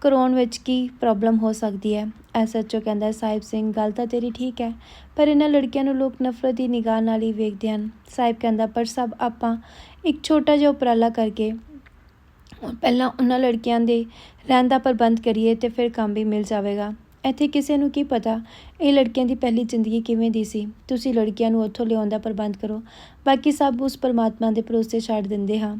ਕਰਾਉਣ ਵਿੱਚ ਕੀ ਪ੍ਰੋਬਲਮ ਹੋ ਸਕਦੀ ਹੈ? ਐਸਐਚਓ ਕਹਿੰਦਾ, ਸਾਹਿਬ ਸਿੰਘ, ਗੱਲ ਤਾਂ ਤੇਰੀ ਠੀਕ ਹੈ, ਪਰ ਇਹਨਾਂ ਲੜਕੀਆਂ ਨੂੰ ਲੋਕ ਨਫ਼ਰਤ ਦੀ ਨਿਗਾਹ ਨਾਲ ਹੀ ਵੇਖਦੇ ਹਨ। ਸਾਹਿਬ ਕਹਿੰਦਾ, ਪਰ ਸਭ ਆਪਾਂ ਇੱਕ ਛੋਟਾ ਜਿਹਾ ਉਪਰਾਲਾ ਕਰਕੇ ਪਹਿਲਾਂ ਉਹਨਾਂ ਲੜਕੀਆਂ ਦੇ ਰਹਿਣ ਦਾ ਪ੍ਰਬੰਧ ਕਰੀਏ ਤੇ ਫਿਰ ਕੰਮ ਵੀ ਮਿਲ ਜਾਵੇਗਾ। ਇੱਥੇ ਕਿਸੇ ਨੂੰ ਕੀ ਪਤਾ? ਇਹ ਲੜਕੀਆਂ ਦੀ ਪਹਿਲੀ ਜ਼ਿੰਦਗੀ ਕਿਵੇਂ ਦੀ ਸੀ? ਤੁਸੀਂ ਲੜਕੀਆਂ ਨੂੰ ਉੱਥੋਂ ਲਿਆਉਣ ਦਾ ਪ੍ਰਬੰਧ ਕਰੋ। ਬਾਕੀ ਸਭ ਉਸ ਪਰਮਾਤਮਾ ਦੇ ਭਰੋਸੇ ਛੱਡ ਦਿੰਦੇ ਹਾਂ।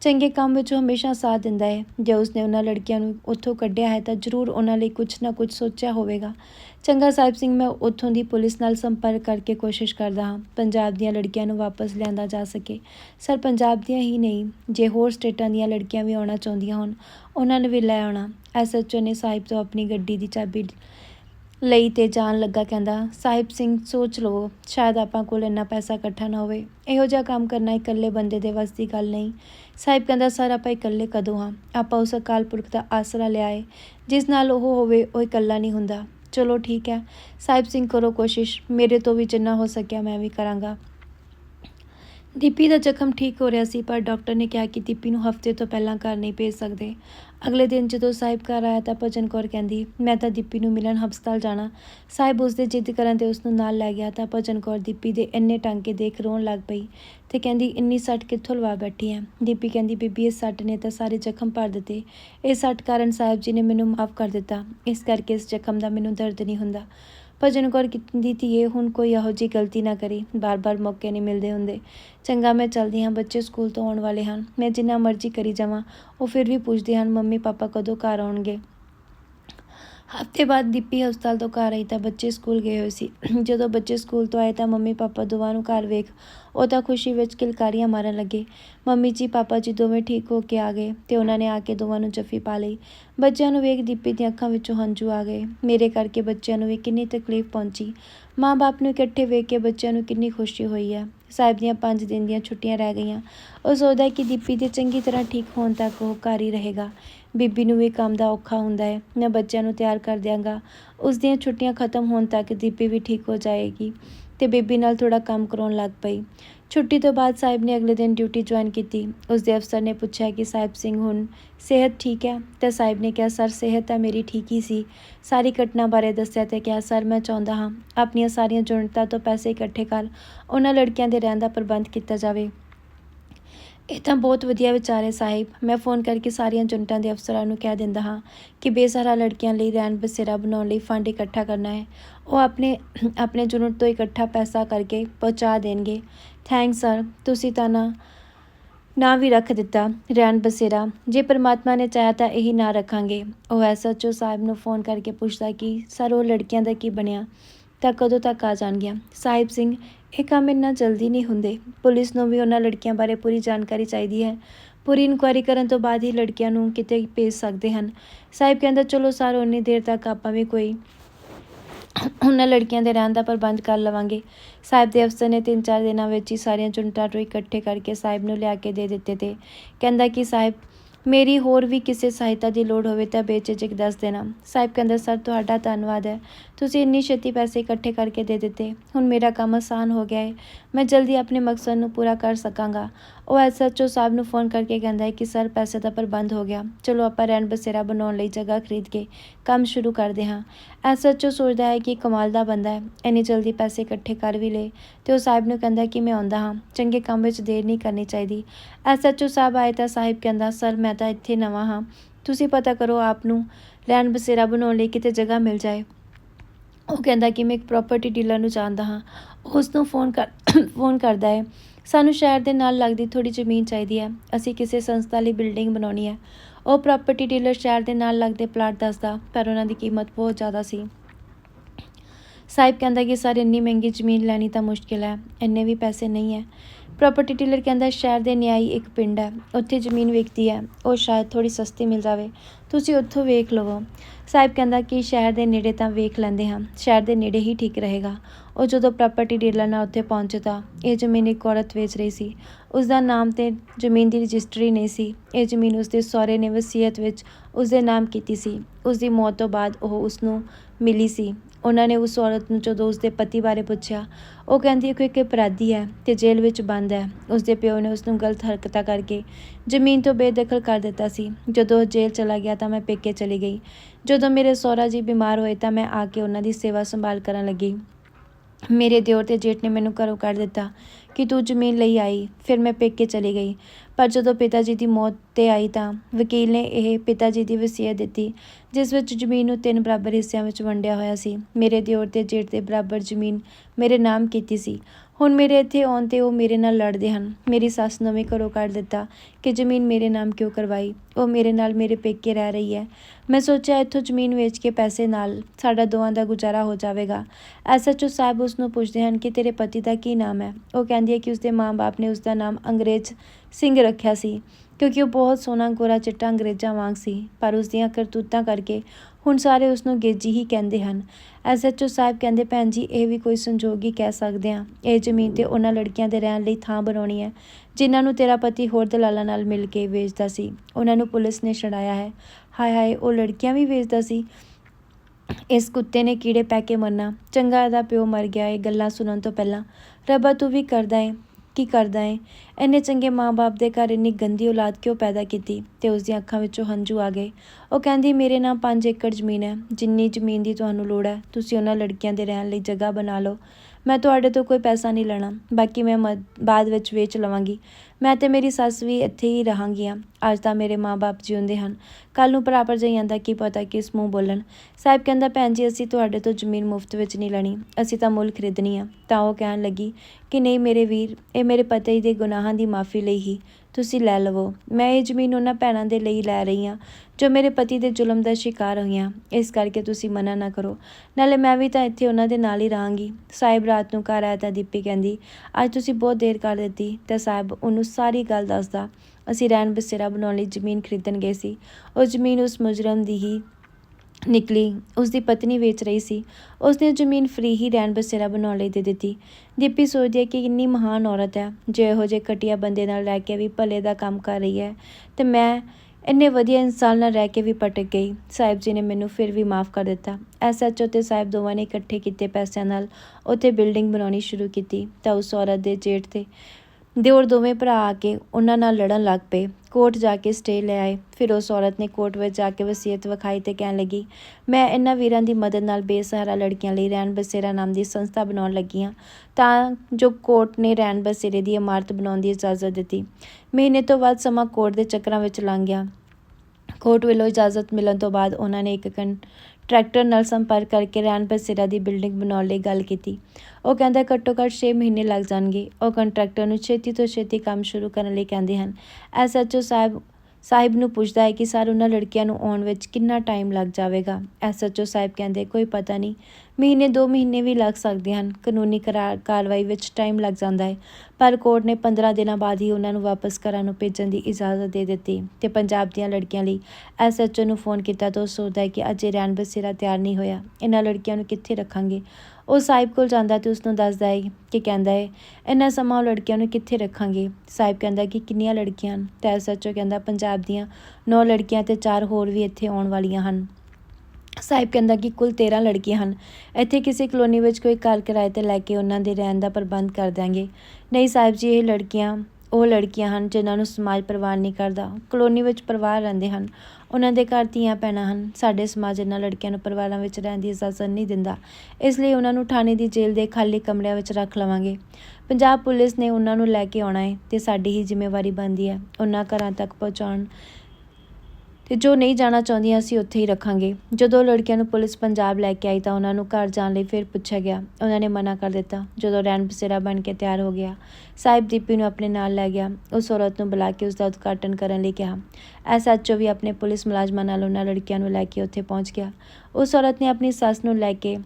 ਚੰਗੇ ਕੰਮ ਵਿੱਚ ਹਮੇਸ਼ਾ ਸਾਥ ਦਿੰਦਾ ਹੈ। ਜੇ ਉਸਨੇ ਉਹਨਾਂ ਲੜਕੀਆਂ ਨੂੰ ਉੱਥੋਂ ਕੱਢਿਆ ਹੈ ਤਾਂ ਜ਼ਰੂਰ ਉਹਨਾਂ ਲਈ ਕੁਝ ਨਾ ਕੁਝ ਸੋਚਿਆ ਹੋਵੇਗਾ। ਚੰਗਾ ਸਾਹਿਬ ਸਿੰਘ, ਮੈਂ ਉੱਥੋਂ ਦੀ ਪੁਲਿਸ ਨਾਲ ਸੰਪਰਕ ਕਰਕੇ ਕੋਸ਼ਿਸ਼ ਕਰਦਾ ਹਾਂ, ਪੰਜਾਬ ਦੀਆਂ ਲੜਕੀਆਂ ਨੂੰ ਵਾਪਸ ਲਿਆਂਦਾ ਜਾ ਸਕੇ। ਸਰ, ਪੰਜਾਬ ਦੀਆਂ ਹੀ ਨਹੀਂ, ਜੇ ਹੋਰ ਸਟੇਟਾਂ ਦੀਆਂ ਲੜਕੀਆਂ ਵੀ ਆਉਣਾ ਚਾਹੁੰਦੀਆਂ ਹੋਣ, ਉਹਨਾਂ ਨੂੰ ਵੀ ਲੈ ਆਉਣਾ। ਐਸਐਚਓ ਨੇ ਸਾਹਿਬ ਤੋਂ ਆਪਣੀ ਗੱਡੀ ਦੀ ਚਾਬੀ ਲਈ ਤੇ ਜਾਣ ਲੱਗਾ ਕਹਿੰਦਾ, ਸਾਹਿਬ ਸਿੰਘ, ਸੋਚ ਲਵੋ, ਸ਼ਾਇਦ ਆਪਾਂ ਕੋਲ ਇੰਨਾ ਪੈਸਾ ਇਕੱਠਾ ਨਾ ਹੋਵੇ। ਇਹੋ ਜਿਹਾ ਕੰਮ ਕਰਨਾ ਇਕੱਲੇ ਬੰਦੇ ਦੇ ਵੱਸ ਦੀ ਗੱਲ ਨਹੀਂ। ਸਾਹਿਬ ਕਹਿੰਦਾ, ਸਰ, ਆਪਾਂ ਇਕੱਲੇ ਕਦੋਂ ਹਾਂ? ਆਪਾਂ ਉਸ ਅਕਾਲ ਪੁਰਖ ਦਾ ਆਸਰਾ ਲਿਆਏ, ਜਿਸ ਨਾਲ ਉਹ ਹੋਵੇ, ਉਹ ਇਕੱਲਾ ਨਹੀਂ ਹੁੰਦਾ। ਚਲੋ ਠੀਕ ਹੈ। ਸਾਹਿਬ ਸਿੰਘ ਕਰੋ ਕੋਸ਼ਿਸ਼। ਮੇਰੇ ਤੋਂ ਵੀ ਜਿੰਨਾ ਹੋ ਸਕਿਆ ਮੈਂ ਵੀ ਕਰਾਂਗਾ। ਦੀਪੀ ਦਾ ਜ਼ਖਮ ਠੀਕ ਹੋ ਰਿਹਾ ਸੀ, ਪਰ ਡਾਕਟਰ ਨੇ ਕਿਹਾ ਕਿ ਦੀਪੀ ਨੂੰ ਹਫ਼ਤੇ ਤੋਂ ਪਹਿਲਾਂ ਘਰ ਨਹੀਂ ਭੇਜ ਸਕਦੇ। ਅਗਲੇ ਦਿਨ ਜਦੋਂ ਸਾਹਿਬ ਘਰ ਆਇਆ ਤਾਂ ਭਜਨ ਕੌਰ ਕਹਿੰਦੀ, ਮੈਂ ਤਾਂ ਦੀਪੀ ਨੂੰ ਮਿਲਣ ਹਸਪਤਾਲ ਜਾਣਾ। ਸਾਹਿਬ ਉਸ ਦੇ ਜਿੱਦ ਕਰਨ ਤੇ ਉਸ ਨੂੰ ਨਾਲ ਲੈ ਗਿਆ ਤਾਂ ਭਜਨ ਕੌਰ ਦੀਪੀ ਦੇ ਇੰਨੇ ਟਾਂਕੇ ਦੇਖ ਰੋਣ ਲੱਗ ਪਈ ਤੇ ਕਹਿੰਦੀ, ਇੰਨੀ ਸੱਟ ਕਿੱਥੋਂ ਲਵਾ ਬੈਠੀ ਹੈ ਦੀਪੀ ਕਹਿੰਦੀ, ਬੀਬੀ, ਇਸ ਸੱਟ ਨੇ ਤਾਂ ਸਾਰੇ ਜ਼ਖਮ ਭਰ ਦਿੱਤੇ। ਇਹ ਸੱਟ ਕਾਰਨ ਸਾਹਿਬ ਜੀ ਨੇ ਮੈਨੂੰ ਮਾਫ ਕਰ ਦਿੱਤਾ। ਇਸ ਕਰਕੇ ਇਸ ਜ਼ਖਮ ਦਾ ਮੈਨੂੰ ਦਰਦ ਨਹੀਂ ਹੁੰਦਾ। ਭਜਨ ਕੌਰ ਕਹਿੰਦੀ ਧੀਏ, ਹੁਣ ਕੋਈ ਇਹੋ ਜਿਹੀ ਗਲਤੀ ਨਾ ਕਰੀ। ਬਾਰ-ਬਾਰ ਮੌਕੇ ਨਹੀਂ ਮਿਲਦੇ ਹੁੰਦੇ। ਚੰਗਾ, ਮੈਂ ਚਲਦੀ ਹਾਂ, ਬੱਚੇ ਸਕੂਲ ਤੋਂ ਆਉਣ ਵਾਲੇ ਹਨ। ਮੈਂ ਜਿੰਨਾ ਮਰਜ਼ੀ ਕਰੀ ਜਾਵਾਂ। ਉਹ ਫਿਰ ਵੀ ਪੁੱਛਦੇ ਹਨ ਮੰਮੀ ਪਾਪਾ ਕਦੋਂ ਘਰ ਆਉਣਗੇ? ਹਫ਼ਤੇ ਬਾਅਦ ਦੀਪੀ ਹਸਪਤਾਲ ਤੋਂ ਘਰ ਆਈ ਤਾਂ ਬੱਚੇ ਸਕੂਲ ਗਏ ਹੋਏ ਸੀ। ਜਦੋਂ ਬੱਚੇ ਸਕੂਲ ਤੋਂ ਆਏ ਤਾਂ ਮੰਮੀ ਪਾਪਾ ਦੋਵਾਂ ਨੂੰ ਘਰ ਵੇਖ, ਉਹ ਤਾਂ ਖੁਸ਼ੀ ਵਿੱਚ ਕਿਲਕਾਰੀਆਂ ਮਾਰਨ ਲੱਗੇ। ਮੰਮੀ ਜੀ, ਪਾਪਾ ਜੀ ਦੋਵੇਂ ਠੀਕ ਹੋ ਕੇ ਆ ਗਏ ਤੇ ਉਹਨਾਂ ਨੇ ਆ ਕੇ ਦੋਵਾਂ ਨੂੰ ਜੱਫੀ ਪਾ ਲਈ। ਬੱਚਿਆਂ ਨੂੰ ਵੇਖ ਦੀਪੀ ਦੀਆਂ ਅੱਖਾਂ ਵਿੱਚੋਂ ਹੰਝੂ ਆ ਗਏ। ਮੇਰੇ ਕਰਕੇ ਬੱਚਿਆਂ ਨੂੰ ਵੀ ਕਿੰਨੀ ਤਕਲੀਫ ਪਹੁੰਚੀ। ਮਾਂ-ਬਾਪ ਨੂੰ ਇਕੱਠੇ ਵੇਖ ਕੇ ਬੱਚਿਆਂ ਨੂੰ ਕਿੰਨੀ ਖੁਸ਼ੀ ਹੋਈ ਹੈ। ਸਾਹਿਬ ਦੀਆਂ 5 ਦਿਨ ਦੀਆਂ ਛੁੱਟੀਆਂ ਰਹਿ ਗਈਆਂ। ਉਹ ਸੋਚਦਾ ਕਿ ਦੀਪੀ ਦੇ ਚੰਗੀ ਤਰ੍ਹਾਂ ਠੀਕ ਹੋਣ ਤੱਕ ਉਹ ਘਰ ਹੀ ਰਹੇਗਾ। ਬੀਬੀ ਨੂੰ ਵੀ ਕੰਮ ਦਾ ਔਖਾ ਹੁੰਦਾ ਹੈ। ਮੈਂ ਬੱਚਿਆਂ ਨੂੰ ਤਿਆਰ ਕਰ ਦਿਆਂਗਾ। ਉਸ ਦੀਆਂ ਛੁੱਟੀਆਂ ਖਤਮ ਹੋਣ ਤੱਕ ਦੀਪੀ ਵੀ ਠੀਕ ਹੋ ਜਾਏਗੀ ਤੇ ਬੀਬੀ ਨਾਲ ਥੋੜਾ ਕੰਮ ਕਰਾਉਣ ਲੱਗ ਪਈ। ਛੁੱਟੀ ਤੋਂ ਬਾਅਦ ਸਾਹਿਬ ਨੇ ਅਗਲੇ ਦਿਨ ਡਿਊਟੀ ਜੁਆਇਨ ਕੀਤੀ। ਉਸ ਦੇ ਅਫਸਰ ਨੇ ਪੁੱਛਿਆ ਕਿ ਸਾਹਿਬ ਸਿੰਘ ਹੁਣ ਸਿਹਤ ਠੀਕ ਹੈ? ਤਾਂ ਸਾਹਿਬ ਨੇ ਕਿਹਾ, ਸਰ, ਸਿਹਤ ਤਾਂ ਮੇਰੀ ਠੀਕ ਹੀ ਸੀ। ਸਾਰੀ ਘਟਨਾ ਬਾਰੇ ਦੱਸਿਆ ਤੇ ਕਿਹਾ, ਸਰ, ਮੈਂ ਚਾਹੁੰਦਾ ਹਾਂ, ਆਪਣੀਆਂ ਸਾਰੀਆਂ ਯੂਨਿਟਾਂ ਤੋਂ ਪੈਸੇ ਇਕੱਠੇ ਕਰ। ਉਹਨਾਂ ਲੜਕੀਆਂ ਦੇ ਰਹਿਣ ਦਾ ਪ੍ਰਬੰਧ ਕੀਤਾ ਜਾਵੇ। ਇਹ ਤਾਂ ਬਹੁਤ ਵਧੀਆ ਵਿਚਾਰ ਹੈ ਸਾਹਿਬ। ਮੈਂ ਫੋਨ ਕਰਕੇ ਸਾਰੀਆਂ ਯੂਨਿਟਾਂ ਦੇ ਅਫਸਰਾਂ ਨੂੰ ਕਹਿ ਦਿੰਦਾ ਹਾਂ ਕਿ ਬੇਸਹਾਰਾ ਲੜਕੀਆਂ ਲਈ ਰਹਿਣ ਬਸੇਰਾ ਬਣਾਉਣ ਲਈ ਫੰਡ ਇਕੱਠਾ ਕਰਨਾ ਹੈ। ਉਹ ਆਪਣੇ ਆਪਣੇ ਯੂਨਿਟ ਤੋਂ ਇਕੱਠਾ ਪੈਸਾ ਕਰਕੇ ਪਹੁੰਚਾ ਦੇਣਗੇ। ਥੈਂਕਸ ਸਰ ਤੁਸੀਂ ਤਾਂ ਨਾ, ਨਾਂ ਵੀ ਰੱਖ ਦਿੱਤਾ ਰਹਿਣ ਬਸੇਰਾ। ਜੇ ਪ੍ਰਮਾਤਮਾ ਨੇ ਚਾਹਿਆ ਤਾਂ ਇਹੀ ਨਾਂ ਰੱਖਾਂਗੇ। ਉਹ ਐਸਐਚਓ ਸਾਹਿਬ ਨੂੰ ਫੋਨ ਕਰਕੇ ਪੁੱਛਦਾ ਕਿ, ਸਰ, ਉਹ ਲੜਕੀਆਂ ਦਾ ਕੀ ਬਣਿਆ? ਤਾਂ ਕਦੋਂ ਤੱਕ ਆ ਜਾਣਗੀਆਂ? ਸਾਹਿਬ ਸਿੰਘ ਇਹ ਕੰਮ ਇੰਨਾ ਜਲਦੀ ਨਹੀਂ ਹੁੰਦੇ। ਪੁਲਿਸ ਨੂੰ ਵੀ ਉਹਨਾਂ ਲੜਕੀਆਂ ਬਾਰੇ ਪੂਰੀ ਜਾਣਕਾਰੀ ਚਾਹੀਦੀ ਹੈ। ਪੂਰੀ ਇਨਕੁਆਇਰੀ ਕਰਨ ਤੋਂ ਬਾਅਦ ਹੀ ਲੜਕੀਆਂ ਨੂੰ ਕਿਤੇ ਭੇਜ ਸਕਦੇ ਹਨ। ਸਾਹਿਬ ਕਹਿੰਦਾ, ਚਲੋ ਸਰ, ਉਨੀ ਦੇਰ ਤੱਕ ਆਪਾਂ ਵੀ ਕੋਈ ਉਹਨਾਂ ਲੜਕੀਆਂ ਦੇ ਰਹਿਣ ਦਾ ਪ੍ਰਬੰਧ ਕਰ ਲਵਾਂਗੇ। ਸਾਹਿਬ ਦੇ ਅਫਸਰ ਨੇ ਤਿੰਨ ਚਾਰ ਦਿਨਾਂ ਵਿੱਚ ਹੀ ਸਾਰੀਆਂ ਚੁੰਟਾਂ ਤੋਂ ਇਕੱਠੇ ਕਰਕੇ ਸਾਹਿਬ ਨੂੰ ਲਿਆ ਕੇ ਦੇ ਦਿੱਤੇ ਤੇ ਕਹਿੰਦਾ ਕਿ, ਸਾਹਿਬ, ਮੇਰੀ ਹੋਰ ਵੀ ਕਿਸੇ ਸਹਾਇਤਾ ਦੀ ਲੋੜ ਹੋਵੇ ਤਾਂ ਬੇਝਿਜਕ ਦੱਸ ਦੇਣਾ। ਸਾਹਿਬ ਕਹਿੰਦਾ, ਸਰ, ਤੁਹਾਡਾ ਧੰਨਵਾਦ ਹੈ। ਤੁਸੀਂ ਇੰਨੀ ਛੇਤੀ ਪੈਸੇ ਇਕੱਠੇ ਕਰਕੇ ਦੇ ਦਿੱਤੇ। ਹੁਣ ਮੇਰਾ ਕੰਮ ਆਸਾਨ ਹੋ ਗਿਆ ਹੈ ਮੈਂ ਜਲਦੀ ਆਪਣੇ ਮਕਸਦ ਨੂੰ ਪੂਰਾ ਕਰ ਸਕਾਂਗਾ। ਉਹ ਐਸਐਚਓ ਸਾਹਿਬ ਨੂੰ ਫੋਨ ਕਰਕੇ ਕਹਿੰਦਾ ਹੈ ਕਿ, ਸਰ, ਪੈਸੇ ਦਾ ਪ੍ਰਬੰਧ ਹੋ ਗਿਆ। ਚਲੋ, ਆਪਾਂ ਰਹਿਣ ਬਸੇਰਾ ਬਣਾਉਣ ਲਈ ਜਗ੍ਹਾ ਖਰੀਦ ਕੇ ਕੰਮ ਸ਼ੁਰੂ ਕਰਦੇ ਹਾਂ। ਐਸਐਚਓ ਸੋਚਦਾ ਹੈ ਕਿ ਕਮਾਲ ਦਾ ਬੰਦਾ ਹੈ। ਇੰਨੀ ਜਲਦੀ ਪੈਸੇ ਇਕੱਠੇ ਕਰ ਵੀ ਲਏ ਤੇ ਉਹ ਸਾਹਿਬ ਨੂੰ ਕਹਿੰਦਾ ਕਿ, ਮੈਂ ਆਉਂਦਾ ਹਾਂ। ਚੰਗੇ ਕੰਮ ਵਿੱਚ ਦੇਰ ਨਹੀਂ ਕਰਨੀ ਚਾਹੀਦੀ। ਐਸਐਚਓ ਸਾਹਿਬ ਆਏ ਤਾਂ ਸਾਹਿਬ ਕਹਿੰਦਾ, ਸਰ, ਮੈਂ ਤਾਂ ਇੱਥੇ ਨਵਾਂ ਹਾਂ। ਤੁਸੀਂ ਪਤਾ ਕਰੋ, ਆਪ ਨੂੰ ਰਹਿਣ ਬਸੇਰਾ ਬਣਾਉਣ ਲਈ ਕਿਤੇ ਜਗ੍ਹਾ ਮਿਲ ਜਾਏ। ਉਹ ਕਹਿੰਦਾ ਕਿ ਮੈਂ ਇੱਕ ਪ੍ਰਾਪਰਟੀ ਡੀਲਰ ਨੂੰ ਜਾਣਦਾ ਹਾਂ। ਉਸ ਨੂੰ ਫੋਨ ਕਰ <coughs> ਫੋਨ ਕਰਦਾ ਹੈ। ਸਾਨੂੰ ਸ਼ਹਿਰ ਦੇ ਨਾਲ ਲੱਗਦੀ ਥੋੜੀ ਜ਼ਮੀਨ ਚਾਹੀਦੀ ਹੈ। ਅਸੀਂ ਕਿਸੇ ਸੰਸਥਾ ਲਈ ਬਿਲਡਿੰਗ ਬਣਾਉਣੀ ਹੈ। ਉਹ ਪ੍ਰਾਪਰਟੀ ਡੀਲਰ ਸ਼ਹਿਰ ਦੇ ਨਾਲ ਲੱਗਦੇ ਪਲਾਟ ਦੱਸਦਾ, ਪਰ ਉਹਨਾਂ ਦੀ ਕੀਮਤ ਬਹੁਤ ਜ਼ਿਆਦਾ ਸੀ। ਸਾਹਿਬ ਕਹਿੰਦਾ ਕਿ ਸਰ, ਇੰਨੀ ਮਹਿੰਗੀ ਜ਼ਮੀਨ ਲੈਣੀ ਤਾਂ ਮੁਸ਼ਕਿਲ ਹੈ। ਇੰਨੇ ਵੀ ਪੈਸੇ ਨਹੀਂ ਹੈ। ਪ੍ਰਾਪਰਟੀ ਡੀਲਰ ਕਹਿੰਦਾ ਸ਼ਹਿਰ ਦੇ ਨਿਆਈ ਇੱਕ ਪਿੰਡ ਹੈ, ਉੱਥੇ ਜ਼ਮੀਨ ਵਿਕਦੀ ਹੈ, ਉਹ ਸ਼ਾਇਦ ਥੋੜੀ ਸਸਤੀ ਮਿਲ ਜਾਵੇ, ਤੁਸੀਂ ਉੱਥੋਂ ਵੇਖ ਲਵੋ। ਸਾਹਿਬ ਕਹਿੰਦਾ ਕਿ ਸ਼ਹਿਰ ਦੇ ਨੇੜੇ ਤਾਂ ਵੇਖ ਲੈਂਦੇ ਹਾਂ, ਸ਼ਹਿਰ ਦੇ ਨੇੜੇ ਹੀ ਠੀਕ ਰਹੇਗਾ। ਉਹ ਜਦੋਂ ਪ੍ਰਾਪਰਟੀ ਡੀਲਰ ਨਾਲ ਉੱਥੇ ਪਹੁੰਚੇ ਤਾਂ ਇਹ ਜ਼ਮੀਨ ਇੱਕ ਔਰਤ ਵੇਚ ਰਹੀ ਸੀ। ਉਸ ਦਾ ਨਾਮ ਤੇ ਜ਼ਮੀਨ ਦੀ ਰਜਿਸਟਰੀ ਨਹੀਂ ਸੀ, ਇਹ ਜ਼ਮੀਨ ਉਸ ਦੇ ਸਹੁਰੇ ਨੇ ਵਸੀਅਤ ਵਿੱਚ ਉਸ ਦੇ ਨਾਮ ਕੀਤੀ ਸੀ। ਉਸ ਦੀ ਮੌਤ ਤੋਂ ਬਾਅਦ ਉਹ ਉਸ ਨੂੰ ਮਿਲੀ ਸੀ। ਉਹਨਾਂ ਨੇ ਉਸ ਔਰਤ ਨੂੰ ਜਦੋਂ ਉਸ ਦੇ ਪਤੀ ਬਾਰੇ ਪੁੱਛਿਆ, ਉਹ ਕਹਿੰਦੀ ਹੈ ਕਿ ਇੱਕ ਅਪਰਾਧੀ ਹੈ ਤੇ ਜੇਲ੍ਹ ਵਿੱਚ ਬੰਦ ਹੈ। ਉਸ ਦੇ ਪਿਓ ਨੇ ਉਸ ਨੂੰ ਗਲਤ ਹਰਕਤਾਂ ਕਰਕੇ ਜ਼ਮੀਨ ਤੋਂ ਬੇਦਖਲ ਕਰ ਦਿੱਤਾ ਸੀ। ਜਦੋਂ ਉਹ ਜੇਲ੍ਹ ਚਲਾ ਗਿਆ ਤਾਂ ਮੈਂ ਪੇਕੇ ਚਲੀ ਗਈ। ਜਦੋਂ ਮੇਰੇ ਸਹੁਰਾ ਜੀ ਬਿਮਾਰ ਹੋਏ ਤਾਂ ਮੈਂ ਆ ਕੇ ਉਹਨਾਂ ਦੀ ਸੇਵਾ ਸੰਭਾਲ ਕਰਨ ਲੱਗੀ। ਮੇਰੇ ਦਿਓਰ ਤੇ ਜੇਠ ਨੇ ਮੈਨੂੰ ਘਰੋਂ ਕੱਢ ਦਿੱਤਾ ਕਿ ਤੂੰ ਜ਼ਮੀਨ ਲਈ ਆਈ, ਫਿਰ ਮੈਂ ਪੇਕੇ ਚਲੀ ਗਈ। ਪਰ ਜਦੋਂ ਪਿਤਾ ਜੀ ਦੀ ਮੌਤ ਤੇ ਆਈ ਤਾਂ ਵਕੀਲ ਨੇ ਇਹ ਪਿਤਾ ਜੀ ਦੀ ਵਸੀਅਤ ਦਿੱਤੀ, ਜਿਸ ਵਿੱਚ ਜ਼ਮੀਨ ਨੂੰ ਤਿੰਨ ਬਰਾਬਰ ਹਿੱਸਿਆਂ ਵਿੱਚ ਵੰਡਿਆ ਹੋਇਆ ਸੀ। ਮੇਰੇ ਦਿਓਰ ਤੇ ਜੇਠ ਦੇ ਬਰਾਬਰ ਜ਼ਮੀਨ ਮੇਰੇ ਨਾਮ ਕੀਤੀ ਸੀ। ਹੁਣ ਮੇਰੇ ਇੱਥੇ ਆਉਣ ਤੇ ਉਹ ਮੇਰੇ ਨਾਲ ਲੜਦੇ ਹਨ। ਮੇਰੀ ਸੱਸ ਨੂੰ ਵੀ ਘਰੋਂ ਕੱਢ ਦਿੱਤਾ ਕਿ ਜ਼ਮੀਨ ਮੇਰੇ ਨਾਮ ਕਿਉਂ ਕਰਵਾਈ? ਉਹ ਮੇਰੇ ਨਾਲ ਮੇਰੇ ਪੇਕੇ ਰਹਿ ਰਹੀ ਹੈ। ਮੈਂ ਸੋਚਿਆ, ਇੱਥੋਂ ਜ਼ਮੀਨ ਵੇਚ ਕੇ ਪੈਸੇ ਨਾਲ ਸਾਡਾ ਦੋਵਾਂ ਦਾ ਗੁਜ਼ਾਰਾ ਹੋ ਜਾਵੇਗਾ। ਐਸਐਚਓ ਸਾਹਿਬ ਉਸ ਨੂੰ ਪੁੱਛਦੇ ਹਨ ਕਿ ਤੇਰੇ ਪਤੀ ਦਾ ਕੀ ਨਾਮ ਹੈ? ਉਹ ਕਹਿੰਦੀ ਹੈ ਕਿ ਉਸਦੇ ਮਾਂ-ਬਾਪ ਨੇ ਉਸਦਾ ਨਾਮ ਅੰਗਰੇਜ਼ ਸਿੰਘ ਰੱਖਿਆ ਸੀ। ਕਿਉਂਕਿ ਉਹ ਬਹੁਤ ਸੋਹਣਾ ਗੋਰਾ ਚਿੱਟਾ ਅੰਗਰੇਜ਼ਾਂ ਵਾਂਗ ਸੀ, ਪਰ ਉਸ ਦੀਆਂ ਕਰਤੂਤਾਂ ਕਰਕੇ ਹੁਣ ਸਾਰੇ ਉਸ ਨੂੰ ਗੇਜੀ ਹੀ ਕਹਿੰਦੇ ਹਨ। ਐਸਐਚਓ ਸਾਹਿਬ ਕਹਿੰਦੇ, ਭੈਣ ਜੀ, ਇਹ ਵੀ ਕੋਈ ਸੰਜੋਗ ਹੀ ਕਹਿ ਸਕਦੇ ਆ ਇਹ ਜ਼ਮੀਨ ਤੇ ਉਹਨਾਂ ਲੜਕੀਆਂ ਦੇ ਰਹਿਣ ਲਈ ਥਾਂ ਬਣਾਉਣੀ ਹੈ, ਜਿਨ੍ਹਾਂ ਨੂੰ ਤੇਰਾ ਪਤੀ ਹੋਰ ਦਲਾਲਾਂ ਨਾਲ ਮਿਲ ਕੇ ਵੇਚਦਾ ਸੀ। ਉਹਨਾਂ ਨੂੰ ਪੁਲਿਸ ਨੇ ਛਡਾਇਆ ਹੈ। ਹਾਏ ਹਾਏ, ਉਹ ਲੜਕੀਆਂ ਵੀ ਵੇਚਦਾ ਸੀ। ਇਸ ਕੁੱਤੇ ਨੇ ਕੀੜੇ ਪੈ ਕੇ ਮਰਨਾ। ਚੰਗਾ ਇਹਦਾ ਪਿਓ ਮਰ ਗਿਆ, ਇਹ ਗੱਲਾਂ ਸੁਣਨ ਤੋਂ ਪਹਿਲਾਂ। ਰੱਬਾ, ਤੂੰ ਵੀ ਕਰਦਾ ਏ। ਕੀ ਕਰਦਾ ਏ। ਇੰਨੇ ਚੰਗੇ ਮਾਂ-ਬਾਪ ਦੇ ਘਰ ਇੰਨੀ ਗੰਦੀ ਔਲਾਦ ਕਿਉਂ ਪੈਦਾ ਕੀਤੀ? ਤੇ ਉਸ ਦੀਆਂ ਅੱਖਾਂ ਵਿੱਚੋਂ ਹੰਝੂ ਆ ਗਏ। ਉਹ ਕਹਿੰਦੀ, ਮੇਰੇ ਨਾਲ 5 ਏਕੜ ਜ਼ਮੀਨ ਹੈ। ਜਿੰਨੀ ਜ਼ਮੀਨ ਦੀ ਤੁਹਾਨੂੰ ਲੋੜ ਹੈ, ਤੁਸੀਂ ਉਹਨਾਂ ਲੜਕੀਆਂ ਦੇ ਰਹਿਣ ਲਈ ਜਗ੍ਹਾ ਬਣਾ ਲਓ। ਮੈਂ ਤੁਹਾਡੇ ਤੋਂ ਕੋਈ ਪੈਸਾ ਨਹੀਂ ਲੈਣਾ। ਬਾਕੀ ਮੈਂ ਮਦ- ਬਾਅਦ ਵਿੱਚ ਵੇਚ ਲਵਾਂਗੀ। ਮੈਂ ਤੇ ਮੇਰੀ ਸੱਸ ਵੀ ਇੱਥੇ ਹੀ ਰਹਾਂਗੀਆਂ। ਅੱਜ ਤਾਂ ਮੇਰੇ ਮਾਂ-ਬਾਪ ਜਿਉਂਦੇ ਹਨ। ਕੱਲ ਨੂੰ ਭਰਾ ਭਰਜਾਈਆਂ ਦਾ ਕੀ ਪਤਾ ਕਿਸ ਮੂੰਹ ਬੋਲਣ? ਸਾਹਿਬ ਕਹਿੰਦਾ, ਭੈਣ ਜੀ, ਅਸੀਂ ਤੁਹਾਡੇ ਤੋਂ ਜ਼ਮੀਨ ਮੁਫਤ ਵਿੱਚ ਨਹੀਂ ਲੈਣੀ। ਅਸੀਂ ਤਾਂ ਮੁੱਲ ਖਰੀਦਣੀ ਆ। ਤਾਂ ਉਹ ਕਹਿਣ ਲੱਗੀ ਕਿ ਨਹੀਂ ਮੇਰੇ ਵੀਰ, ਇਹ ਮੇਰੇ ਪਤੀ ਦੇ ਗੁਨਾਹਾਂ ਦੀ ਮਾਫੀ ਲਈ ਹੀ ਤੁਸੀਂ ਲੈ ਲਵੋ। ਮੈਂ ਇਹ ਜ਼ਮੀਨ ਉਹਨਾਂ ਭੈਣਾਂ ਦੇ ਲਈ ਲੈ ਰਹੀ ਹਾਂ, ਜੋ ਮੇਰੇ ਪਤੀ ਦੇ ਜ਼ੁਲਮ ਦਾ ਸ਼ਿਕਾਰ ਹੋਈਆਂ। ਇਸ ਕਰਕੇ ਤੁਸੀਂ ਮਨਾ ਨਾ ਕਰੋ। ਨਾਲੇ ਮੈਂ ਵੀ ਤਾਂ ਇੱਥੇ ਉਹਨਾਂ ਦੇ ਨਾਲ ਹੀ ਰਹਾਂਗੀ। ਸਾਹਿਬ ਰਾਤ ਨੂੰ ਘਰ ਆਇਆ ਤਾਂ ਦੀਪੀ ਕਹਿੰਦੀ, ਅੱਜ ਤੁਸੀਂ ਬਹੁਤ ਦੇਰ ਕਰ ਦਿੱਤੀ। ਤਾਂ ਸਾਹਿਬ ਉਹਨੂੰ ਸਾਰੀ ਗੱਲ ਦੱਸਦਾ। ਅਸੀਂ ਰਹਿਣ ਬਸੇਰਾ ਬਣਾਉਣ ਲਈ ਜ਼ਮੀਨ ਖਰੀਦਣ ਗਏ ਸੀ। ਉਹ ਜ਼ਮੀਨ ਉਸ ਮੁਜਰਮ ਦੀ ਹੀ ਨਿਕਲੀ। ਉਸ ਦੀ ਪਤਨੀ ਵੇਚ ਰਹੀ ਸੀ। ਉਸਨੇ ਜ਼ਮੀਨ ਫ੍ਰੀ ਹੀ ਰਹਿਣ ਬਸੇਰਾ ਬਣਾਉਣ ਲਈ ਦੇ ਦਿੱਤੀ। ਦੀਪੀ ਸੋਚਦੀ ਹੈ ਕਿ ਇੰਨੀ ਮਹਾਨ ਔਰਤ ਹੈ। ਜੇ ਇਹੋ ਜਿਹੇ ਘਟੀਆ ਬੰਦੇ ਨਾਲ ਰਹਿ ਕੇ ਵੀ ਭਲੇ ਦਾ ਕੰਮ ਕਰ ਰਹੀ ਹੈ, ਤੇ ਮੈਂ ਇੰਨੇ ਵਧੀਆ ਇਨਸਾਨ ਨਾਲ ਰਹਿ ਕੇ ਵੀ ਪਟਕ ਗਈ। ਸਾਹਿਬ ਜੀ ਨੇ ਮੈਨੂੰ ਫਿਰ ਵੀ ਮਾਫ ਕਰ ਦਿੱਤਾ। ਐਸਐਚਓ ਤੇ ਸਾਹਿਬ ਦੋਵਾਂ ਨੇ ਇਕੱਠੇ ਕੀਤੇ ਪੈਸਿਆਂ ਨਾਲ ਉੱਥੇ ਬਿਲਡਿੰਗ ਬਣਾਉਣੀ ਸ਼ੁਰੂ ਕੀਤੀ ਤਾਂ ਉਸ ਔਰਤ ਦੇ ਜੇਠ ਤੇ ਦਿਓਰ ਦੋਵੇਂ ਭਰਾ ਆ ਕੇ ਉਹਨਾਂ ਨਾਲ ਲੜਨ ਲੱਗ ਪਏ। ਕੋਰਟ ਜਾ ਕੇ ਸਟੇ ਲੈ ਆਏ। ਫਿਰ ਉਸ ਔਰਤ ਨੇ ਕੋਰਟ ਵਿੱਚ ਜਾ ਕੇ ਵਸੀਅਤ ਵਿਖਾਈ ਤੇ ਕਹਿਣ ਲੱਗੀ, ਮੈਂ ਇਹਨਾਂ ਵੀਰਾਂ ਦੀ ਮਦਦ ਨਾਲ ਬੇਸਹਾਰਾ ਲੜਕੀਆਂ ਲਈ ਰਹਿਣ ਬਸੇਰਾ ਨਾਮ ਦੀ ਸੰਸਥਾ ਬਣਾਉਣ ਲੱਗੀ ਹਾਂ, ਤਾਂ ਜੋ ਕੋਰਟ ਨੇ ਰਹਿਣ ਬਸੇਰੇ ਦੀ ਇਮਾਰਤ ਬਣਾਉਣ ਦੀ ਇਜਾਜ਼ਤ ਦਿੱਤੀ। ਮਹੀਨੇ ਤੋਂ ਬਾਅਦ ਸਮਾਂ ਕੋਰਟ ਦੇ ਚੱਕਰਾਂ ਵਿੱਚ ਲੰਘ ਗਿਆ। ਕੋਰਟ ਵੱਲੋਂ ਇਜਾਜ਼ਤ ਮਿਲਣ ਤੋਂ ਬਾਅਦ ਉਹਨਾਂ ਨੇ ਇੱਕ ਟਰੈਕਟਰ ਨਾਲ ਸੰਪਰਕ ਕਰਕੇ ਰਹਿਣ ਬਸੇਰਾ ਦੀ ਬਿਲਡਿੰਗ ਬਣਾਉਣ ਲਈ ਗੱਲ ਕੀਤੀ। ਉਹ ਕਹਿੰਦਾ ਘੱਟੋ ਘੱਟ 6 ਮਹੀਨੇ ਲੱਗ ਜਾਣਗੇ। ਉਹ ਕੰਟਰੈਕਟਰ ਨੂੰ ਛੇਤੀ ਤੋਂ ਛੇਤੀ ਕੰਮ ਸ਼ੁਰੂ ਕਰਨ ਲਈ ਕਹਿੰਦੇ ਹਨ। ਐਸਐਚਓ ਸਾਹਿਬ ਸਾਹਿਬ ਨੂੰ ਪੁੱਛਦਾ ਹੈ ਕਿ ਸਰ, ਉਹਨਾਂ ਲੜਕੀਆਂ ਨੂੰ ਆਉਣ ਵਿੱਚ ਕਿੰਨਾ ਟਾਈਮ ਲੱਗ ਜਾਵੇਗਾ? ਐਸਐਚਓ ਸਾਹਿਬ ਕਹਿੰਦੇ, ਕੋਈ ਪਤਾ ਨਹੀਂ। ਮਹੀਨੇ 2 ਮਹੀਨੇ ਵੀ ਲੱਗ ਸਕਦੇ ਹਨ। ਕਾਨੂੰਨੀ ਕਰਾ- ਕਾਰਵਾਈ ਵਿੱਚ ਟਾਈਮ ਲੱਗ ਜਾਂਦਾ ਹੈ। ਪਰ ਕੋਰਟ ਨੇ 15 ਦਿਨਾਂ ਬਾਅਦ ਹੀ ਉਹਨਾਂ ਨੂੰ ਵਾਪਸ ਘਰਾਂ ਨੂੰ ਭੇਜਣ ਦੀ ਇਜਾਜ਼ਤ ਦੇ ਦਿੱਤੀ ਤੇ ਪੰਜਾਬ ਦੀਆਂ ਲੜਕੀਆਂ ਲਈ ਐਸਐਚਓ ਨੂੰ ਫੋਨ ਕੀਤਾ ਤਾਂ ਉਹ ਸੋਚਦਾ ਹੈ ਕਿ ਅਜੇ ਰਹਿਣ ਬਸੇਰਾ ਤਿਆਰ ਨਹੀਂ ਹੋਇਆ। ਇਹਨਾਂ ਲੜਕੀਆਂ ਨੂੰ ਕਿੱਥੇ ਰੱਖਾਂਗੇ? ਉਹ ਸਾਹਿਬ ਕੋਲ ਜਾਂਦਾ ਤੇ ਉਸ ਨੂੰ ਦੱਸਦਾ ਹੈ ਕਿ ਕਹਿੰਦਾ ਹੈ, ਇੰਨਾ ਸਮਾਂ ਉਹ ਲੜਕੀਆਂ ਨੂੰ ਕਿੱਥੇ ਰੱਖਾਂਗੇ? ਸਾਹਿਬ ਕਹਿੰਦਾ ਕਿ ਕਿੰਨੀਆਂ ਲੜਕੀਆਂ ਹਨ? ਤੇ ਸੱਚੋ ਕਹਿੰਦਾ, ਪੰਜਾਬ ਦੀਆਂ 9 ਲੜਕੀਆਂ ਤੇ 4 ਹੋਰ ਵੀ ਇੱਥੇ ਆਉਣ ਵਾਲੀਆਂ ਹਨ। ਸਾਹਿਬ ਕਹਿੰਦਾ ਕਿ ਕੁੱਲ 13 ਲੜਕੀਆਂ ਹਨ। ਇੱਥੇ ਕਿਸੇ ਕਲੋਨੀ ਵਿੱਚ ਕੋਈ ਘਰ ਕਿਰਾਏ ਤੇ ਲੈ ਕੇ ਉਹਨਾਂ ਦੇ ਰਹਿਣ ਦਾ ਪ੍ਰਬੰਧ ਕਰ ਦਿਆਂਗੇ। ਨਹੀਂ ਸਾਹਿਬ ਜੀ, ਇਹ ਲੜਕੀਆਂ, ਉਹ ਲੜਕੀਆਂ ਹਨ ਜਿਨ੍ਹਾਂ ਨੂੰ ਸਮਾਜ ਪਰਿਵਾਰ ਨਹੀਂ ਕਰਦਾ। ਕਲੋਨੀ ਵਿੱਚ ਪਰਿਵਾਰ ਰਹਿੰਦੇ ਹਨ। ਉਹਨਾਂ ਦੇ ਘਰ ਧੀਆਂ ਭੈਣਾਂ ਹਨ। ਸਾਡੇ ਸਮਾਜ ਇਹਨਾਂ ਲੜਕੀਆਂ ਨੂੰ ਪਰਿਵਾਰਾਂ ਵਿੱਚ ਰਹਿਣ ਦੀ ਇਜਾਜ਼ਤ ਨਹੀਂ ਦਿੰਦਾ। ਇਸ ਲਈ ਉਹਨਾਂ ਨੂੰ ਥਾਣੇ ਦੀ ਜੇਲ੍ਹ ਦੇ ਖਾਲੀ ਕਮਰਿਆਂ ਵਿੱਚ ਰੱਖ ਲਵਾਂਗੇ। ਪੰਜਾਬ ਪੁਲਿਸ ਨੇ ਉਹਨਾਂ ਨੂੰ ਲੈ ਕੇ ਆਉਣਾ ਹੈ ਤੇ ਸਾਡੀ ਹੀ ਜ਼ਿੰਮੇਵਾਰੀ ਬਣਦੀ ਹੈ। ਉਹਨਾਂ ਘਰਾਂ ਤੱਕ ਪਹੁੰਚਾਉਣ ਤੇ ਜੋ ਨਹੀਂ ਜਾਣਾ ਚਾਹੁੰਦੀਆਂ ਅਸੀਂ ਉੱਥੇ ਹੀ ਰੱਖਾਂਗੇ। ਜਦੋਂ ਲੜਕੀਆਂ ਨੂੰ ਪੁਲਿਸ ਪੰਜਾਬ ਲੈ ਕੇ ਆਈ ਤਾਂ ਉਹਨਾਂ ਨੂੰ ਘਰ ਜਾਣ ਲਈ ਫਿਰ ਪੁੱਛਿਆ ਗਿਆ। ਉਹਨਾਂ ਨੇ ਮਨਾ ਕਰ ਦਿੱਤਾ। ਜਦੋਂ ਰੈਣ ਬਸੇਰਾ ਬਣ ਕੇ ਤਿਆਰ ਹੋ ਗਿਆ, ਸਾਹਿਬ ਦੀਪੀ ਨੂੰ ਆਪਣੇ ਨਾਲ ਲੈ ਗਿਆ। ਉਸ ਔਰਤ ਨੂੰ ਬੁਲਾ ਕੇ ਉਸ ਦਾ ਉਦਘਾਟਨ ਕਰਨ ਲਈ ਕਿਹਾ। ਐਸਐਚਓ ਵੀ ਆਪਣੇ ਪੁਲਿਸ ਮੁਲਾਜ਼ਮਾਂ ਨਾਲ ਉਹਨਾਂ ਲੜਕੀਆਂ ਨੂੰ ਲੈ ਕੇ ਉੱਥੇ ਪਹੁੰਚ ਗਿਆ। ਉਸ ਔਰਤ ਨੇ ਆਪਣੀ ਸੱਸ ਨੂੰ ਲੈ ਕੇ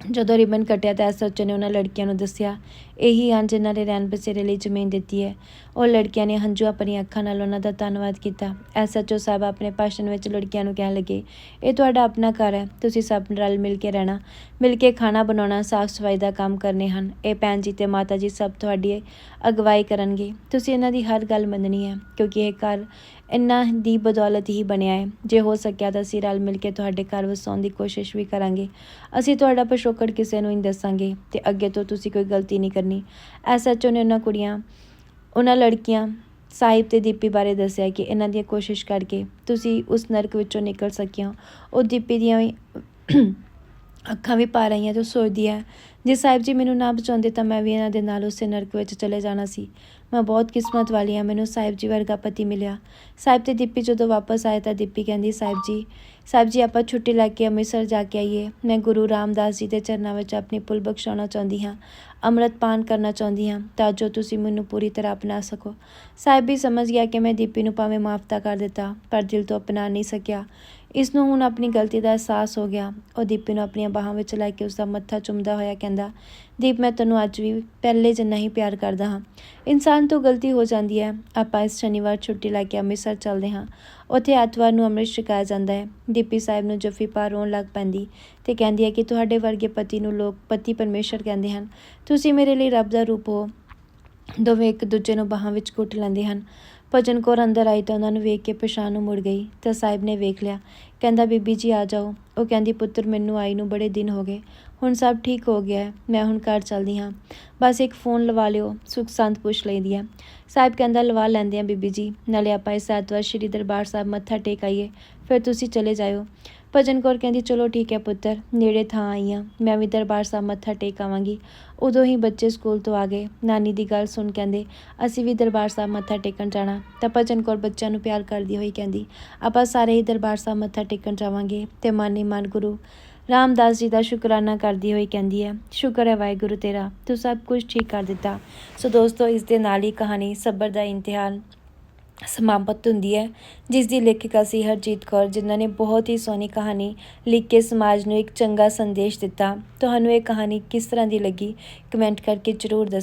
ਜਦੋਂ ਰਿਬਨ ਕੱਟਿਆ ਤਾਂ ਐਸਐਚਓ ਨੇ ਉਹਨਾਂ ਲੜਕੀਆਂ ਨੂੰ ਦੱਸਿਆ, ਇਹੀ ਹਨ ਜਿਨ੍ਹਾਂ ਨੇ ਰੈਣ ਬਸੇਰੇ ਲਈ ਜ਼ਮੀਨ ਦਿੱਤੀ ਹੈ। ਉਹ ਲੜਕੀਆਂ ਨੇ ਹੰਝੂ ਆਪਣੀਆਂ ਅੱਖਾਂ ਨਾਲ ਉਹਨਾਂ ਦਾ ਧੰਨਵਾਦ ਕੀਤਾ। ਐਸਐਚਓ ਸਾਹਿਬ ਆਪਣੇ ਭਾਸ਼ਣ ਵਿੱਚ ਲੜਕੀਆਂ ਨੂੰ ਕਹਿਣ ਲੱਗੇ, ਇਹ ਤੁਹਾਡਾ ਆਪਣਾ ਘਰ ਹੈ, ਤੁਸੀਂ ਸਭ ਰਲ ਮਿਲ ਕੇ ਰਹਿਣਾ, ਮਿਲ ਕੇ ਖਾਣਾ ਬਣਾਉਣਾ, ਸਾਫ਼ ਸਫ਼ਾਈ ਦਾ ਕੰਮ ਕਰਨੇ ਹਨ। ਇਹ ਭੈਣ ਜੀ ਤੇ ਮਾਤਾ ਜੀ ਸਭ ਤੁਹਾਡੀ ਅਗਵਾਈ ਕਰਨਗੇ। ਤੁਸੀਂ ਇਹਨਾਂ ਦੀ ਹਰ ਗੱਲ ਮੰਨਣੀ ਹੈ, ਕਿਉਂਕਿ ਇਹ ਘਰ ਇਹਨਾਂ ਦੀ ਬਦੌਲਤ ਹੀ ਬਣਿਆ ਹੈ। ਜੇ ਹੋ ਸਕਿਆ ਤਾਂ ਅਸੀਂ ਰਲ ਮਿਲ ਕੇ ਤੁਹਾਡੇ ਘਰ ਵਸਾਉਣ ਦੀ ਕੋਸ਼ਿਸ਼ ਵੀ ਕਰਾਂਗੇ। ਅਸੀਂ ਤੁਹਾਡਾ ਪਿਛੋਕੜ ਕਿਸੇ ਨੂੰ ਨਹੀਂ ਦੱਸਾਂਗੇ ਤੇ ਅੱਗੇ ਤੋਂ ਤੁਸੀਂ ਕੋਈ ਗਲਤੀ ਨਹੀਂ ਕਰਨੀ। ਐਸਐਚਓ ਨੇ ਉਹਨਾਂ ਕੁੜੀਆਂ, ਉਹਨਾਂ ਲੜਕੀਆਂ ਸਾਹਿਬ ਤੇ ਦੀਪੀ ਬਾਰੇ ਦੱਸਿਆ ਕਿ ਇਹਨਾਂ ਦੀਆਂ ਕੋਸ਼ਿਸ਼ ਕਰਕੇ ਤੁਸੀਂ ਉਸ ਨਰਕ ਵਿੱਚੋਂ ਨਿਕਲ ਸਕੀਆਂ। ਉਹ ਦੀਪੀ ਦੀਆਂ ਵੀ ਅੱਖਾਂ ਵੀ ਪਾ ਰਹੀਆਂ ਤੇ ਉਹ ਸੋਚਦੀ ਹੈ ਜੇ ਸਾਹਿਬ ਜੀ ਮੈਨੂੰ ਨਾ ਬਚਾਉਂਦੇ ਤਾਂ ਮੈਂ ਵੀ ਇਹਨਾਂ ਦੇ ਨਾਲ ਉਸੇ ਨਰਕ ਵਿੱਚ ਚਲੇ ਜਾਣਾ ਸੀ। ਮੈਂ ਬਹੁਤ ਕਿਸਮਤ ਵਾਲੀ ਹਾਂ, ਮੈਨੂੰ ਸਾਹਿਬ ਜੀ ਵਰਗਾ ਪਤੀ ਮਿਲਿਆ। ਸਾਹਿਬ ਤੇ ਦੀਪੀ ਜਦੋਂ ਵਾਪਸ ਆਏ ਤਾਂ ਦੀਪੀ ਕਹਿੰਦੀ, ਸਾਹਿਬ ਜੀ ਸਾਹਿਬ ਜੀ, ਆਪਾਂ ਛੁੱਟੀ ਲੈ ਕੇ ਅੰਮ੍ਰਿਤਸਰ ਜਾ ਕੇ ਆਈਏ। ਮੈਂ ਗੁਰੂ ਰਾਮਦਾਸ ਜੀ ਦੇ ਚਰਨਾਂ ਵਿੱਚ ਆਪਣੀ ਭੁੱਲ ਬਖਸ਼ਾਉਣਾ ਚਾਹੁੰਦੀ ਹਾਂ, ਅੰਮ੍ਰਿਤ ਪਾਨ ਕਰਨਾ ਚਾਹੁੰਦੀ ਹਾਂ, ਤਾਂ ਜੋ ਤੁਸੀਂ ਮੈਨੂੰ ਪੂਰੀ ਤਰ੍ਹਾਂ ਅਪਣਾ ਸਕੋ। ਸਾਹਿਬ ਵੀ ਸਮਝ ਗਿਆ ਕਿ ਮੈਂ ਦੀਪੀ ਨੂੰ ਭਾਵੇਂ ਮਾਫ ਤਾਂ ਕਰ ਦਿੱਤਾ, ਪਰ ਦਿਲ ਤੋਂ ਅਪਣਾ ਨਹੀਂ ਸਕਿਆ। ਇਸ ਨੂੰ ਹੁਣ ਆਪਣੀ ਗਲਤੀ ਦਾ ਅਹਿਸਾਸ ਹੋ ਗਿਆ। ਉਹ ਦੀਪੀ ਨੂੰ ਆਪਣੀਆਂ ਬਾਹਾਂ ਵਿੱਚ ਲੈ ਕੇ ਉਸ ਦਾ ਮੱਥਾ ਚੁੰਮਦਾ ਹੋਇਆ ਕਹਿੰਦਾ, ਦੀਪ, ਮੈਂ ਤੈਨੂੰ ਅੱਜ ਵੀ ਪਹਿਲੇ ਜਿੰਨਾ ਹੀ ਪਿਆਰ ਕਰਦਾ ਹਾਂ। ਇਨਸਾਨ ਤੋਂ ਗਲਤੀ ਹੋ ਜਾਂਦੀ ਹੈ। ਆਪਾਂ ਇਸ ਸ਼ਨੀਵਾਰ ਛੁੱਟੀ ਲੈ ਕੇ ਅੰਮ੍ਰਿਤਸਰ ਚੱਲਦੇ ਹਾਂ। ਉੱਥੇ ਐਤਵਾਰ ਨੂੰ ਅੰਮ੍ਰਿਤ ਛਕਾਇਆ ਜਾਂਦਾ ਹੈ। ਦੀਪੀ ਸਾਹਿਬ ਨੂੰ ਜੱਫੀ ਪਾ ਰੋਣ ਲੱਗ ਪੈਂਦੀ ਤੇ ਕਹਿੰਦੀ ਹੈ ਕਿ ਤੁਹਾਡੇ ਵਰਗੇ ਪਤੀ ਨੂੰ ਲੋਕ ਪਤੀ ਪਰਮੇਸ਼ਰ ਕਹਿੰਦੇ ਹਨ। ਤੁਸੀਂ ਮੇਰੇ ਲਈ ਰੱਬ ਦਾ ਰੂਪ ਹੋ। ਦੋਵੇਂ ਇੱਕ ਦੂਜੇ ਨੂੰ ਬਾਹਾਂ ਵਿੱਚ ਘੁੱਟ ਲੈਂਦੇ ਹਨ। ਭਜਨ ਕੌਰ ਅੰਦਰ ਆਈ ਤਾਂ ਉਹਨਾਂ ਨੂੰ ਵੇਖ ਕੇ ਪਛਾਣ ਨੂੰ ਮੁੜ ਗਈ ਤਾਂ ਸਾਹਿਬ ਨੇ ਵੇਖ ਲਿਆ, ਕਹਿੰਦਾ, ਬੀਬੀ ਜੀ ਆ ਜਾਓ। ਉਹ ਕਹਿੰਦੀ, ਪੁੱਤਰ, ਮੈਨੂੰ ਆਈ ਨੂੰ ਬੜੇ ਦਿਨ ਹੋ ਗਏ। ਹੁਣ ਸਭ ਠੀਕ ਹੋ ਗਿਆ ਮੈਂ ਹੁਣ ਘਰ ਚੱਲਦੀ ਹਾਂ। ਬਸ ਇੱਕ ਫੋਨ ਲਵਾ ਲਿਓ ਸੁਖ ਸੰਤ ਪੁੱਛ ਲੈਂਦੀ ਆ ਸਾਹਿਬ ਕਹਿੰਦਾ, ਲਵਾ ਲੈਂਦੇ ਆ ਬੀਬੀ ਜੀ, ਨਾਲੇ ਆਪਾਂ ਇਸ ਐਤਵਾਰ ਸ਼੍ਰੀ ਦਰਬਾਰ ਸਾਹਿਬ ਮੱਥਾ ਟੇਕ ਆਈਏ, ਫਿਰ ਤੁਸੀਂ ਚਲੇ ਜਾਇਓ। ਭਜਨ ਕੌਰ ਕਹਿੰਦੀ, ਚਲੋ ਠੀਕ ਹੈ ਪੁੱਤਰ, ਨੇੜੇ ਥਾਂ ਆਈ ਹਾਂ, ਮੈਂ ਵੀ ਦਰਬਾਰ ਸਾਹਿਬ ਮੱਥਾ ਟੇਕ ਆਵਾਂਗੀ। ਉਦੋਂ ਹੀ ਬੱਚੇ ਸਕੂਲ ਤੋਂ ਆ ਗਏ। ਨਾਨੀ ਦੀ ਗੱਲ ਸੁਣ ਕਹਿੰਦੇ, ਅਸੀਂ ਵੀ ਦਰਬਾਰ ਸਾਹਿਬ ਮੱਥਾ ਟੇਕਣ ਜਾਣਾ। ਤਾਂ ਭਜਨ ਕੌਰ ਬੱਚਿਆਂ ਨੂੰ ਪਿਆਰ ਕਰਦੀ ਹੋਈ ਕਹਿੰਦੀ, ਆਪਾਂ ਸਾਰੇ ਹੀ ਦਰਬਾਰ ਸਾਹਿਬ ਮੱਥਾ ਟੇਕਣ ਜਾਵਾਂਗੇ। ਤੇ ਮਨ ਹੀ ਮਨ ਗੁਰੂ ਰਾਮਦਾਸ ਜੀ ਦਾ ਸ਼ੁਕਰਾਨਾ ਕਰਦੀ ਹੋਈ ਕਹਿੰਦੀ ਹੈ, ਸ਼ੁਕਰ ਹੈ ਵਾਹਿਗੁਰੂ ਤੇਰਾ, ਤੂੰ ਸਭ ਕੁਝ ਠੀਕ ਕਰ ਦਿੱਤਾ। ਸੋ ਦੋਸਤੋ, ਇਸ ਦੇ ਨਾਲ ਹੀ ਕਹਾਣੀ ਸਬਰ ਦਾ ਇਮਤਿਹਾਨ ਸਮਾਪਤ ਹੁੰਦੀ ਹੈ ਜਿਸ ਦੀ ਲੇਖਿਕਾ ਸੀ ਹਰਜੀਤ ਕੌਰ, ਜਿਨ੍ਹਾਂ ਨੇ ਬਹੁਤ ਹੀ ਸੋਹਣੀ ਕਹਾਣੀ ਲਿਖ ਕੇ ਸਮਾਜ ਨੂੰ ਇੱਕ ਚੰਗਾ ਸੰਦੇਸ਼ ਦਿੱਤਾ। ਤੁਹਾਨੂੰ ਇਹ ਕਹਾਣੀ ਕਿਸ ਤਰ੍ਹਾਂ ਦੀ ਲੱਗੀ? ਕਮੈਂਟ ਕਰਕੇ ਜ਼ਰੂਰ ਦੱਸੋ।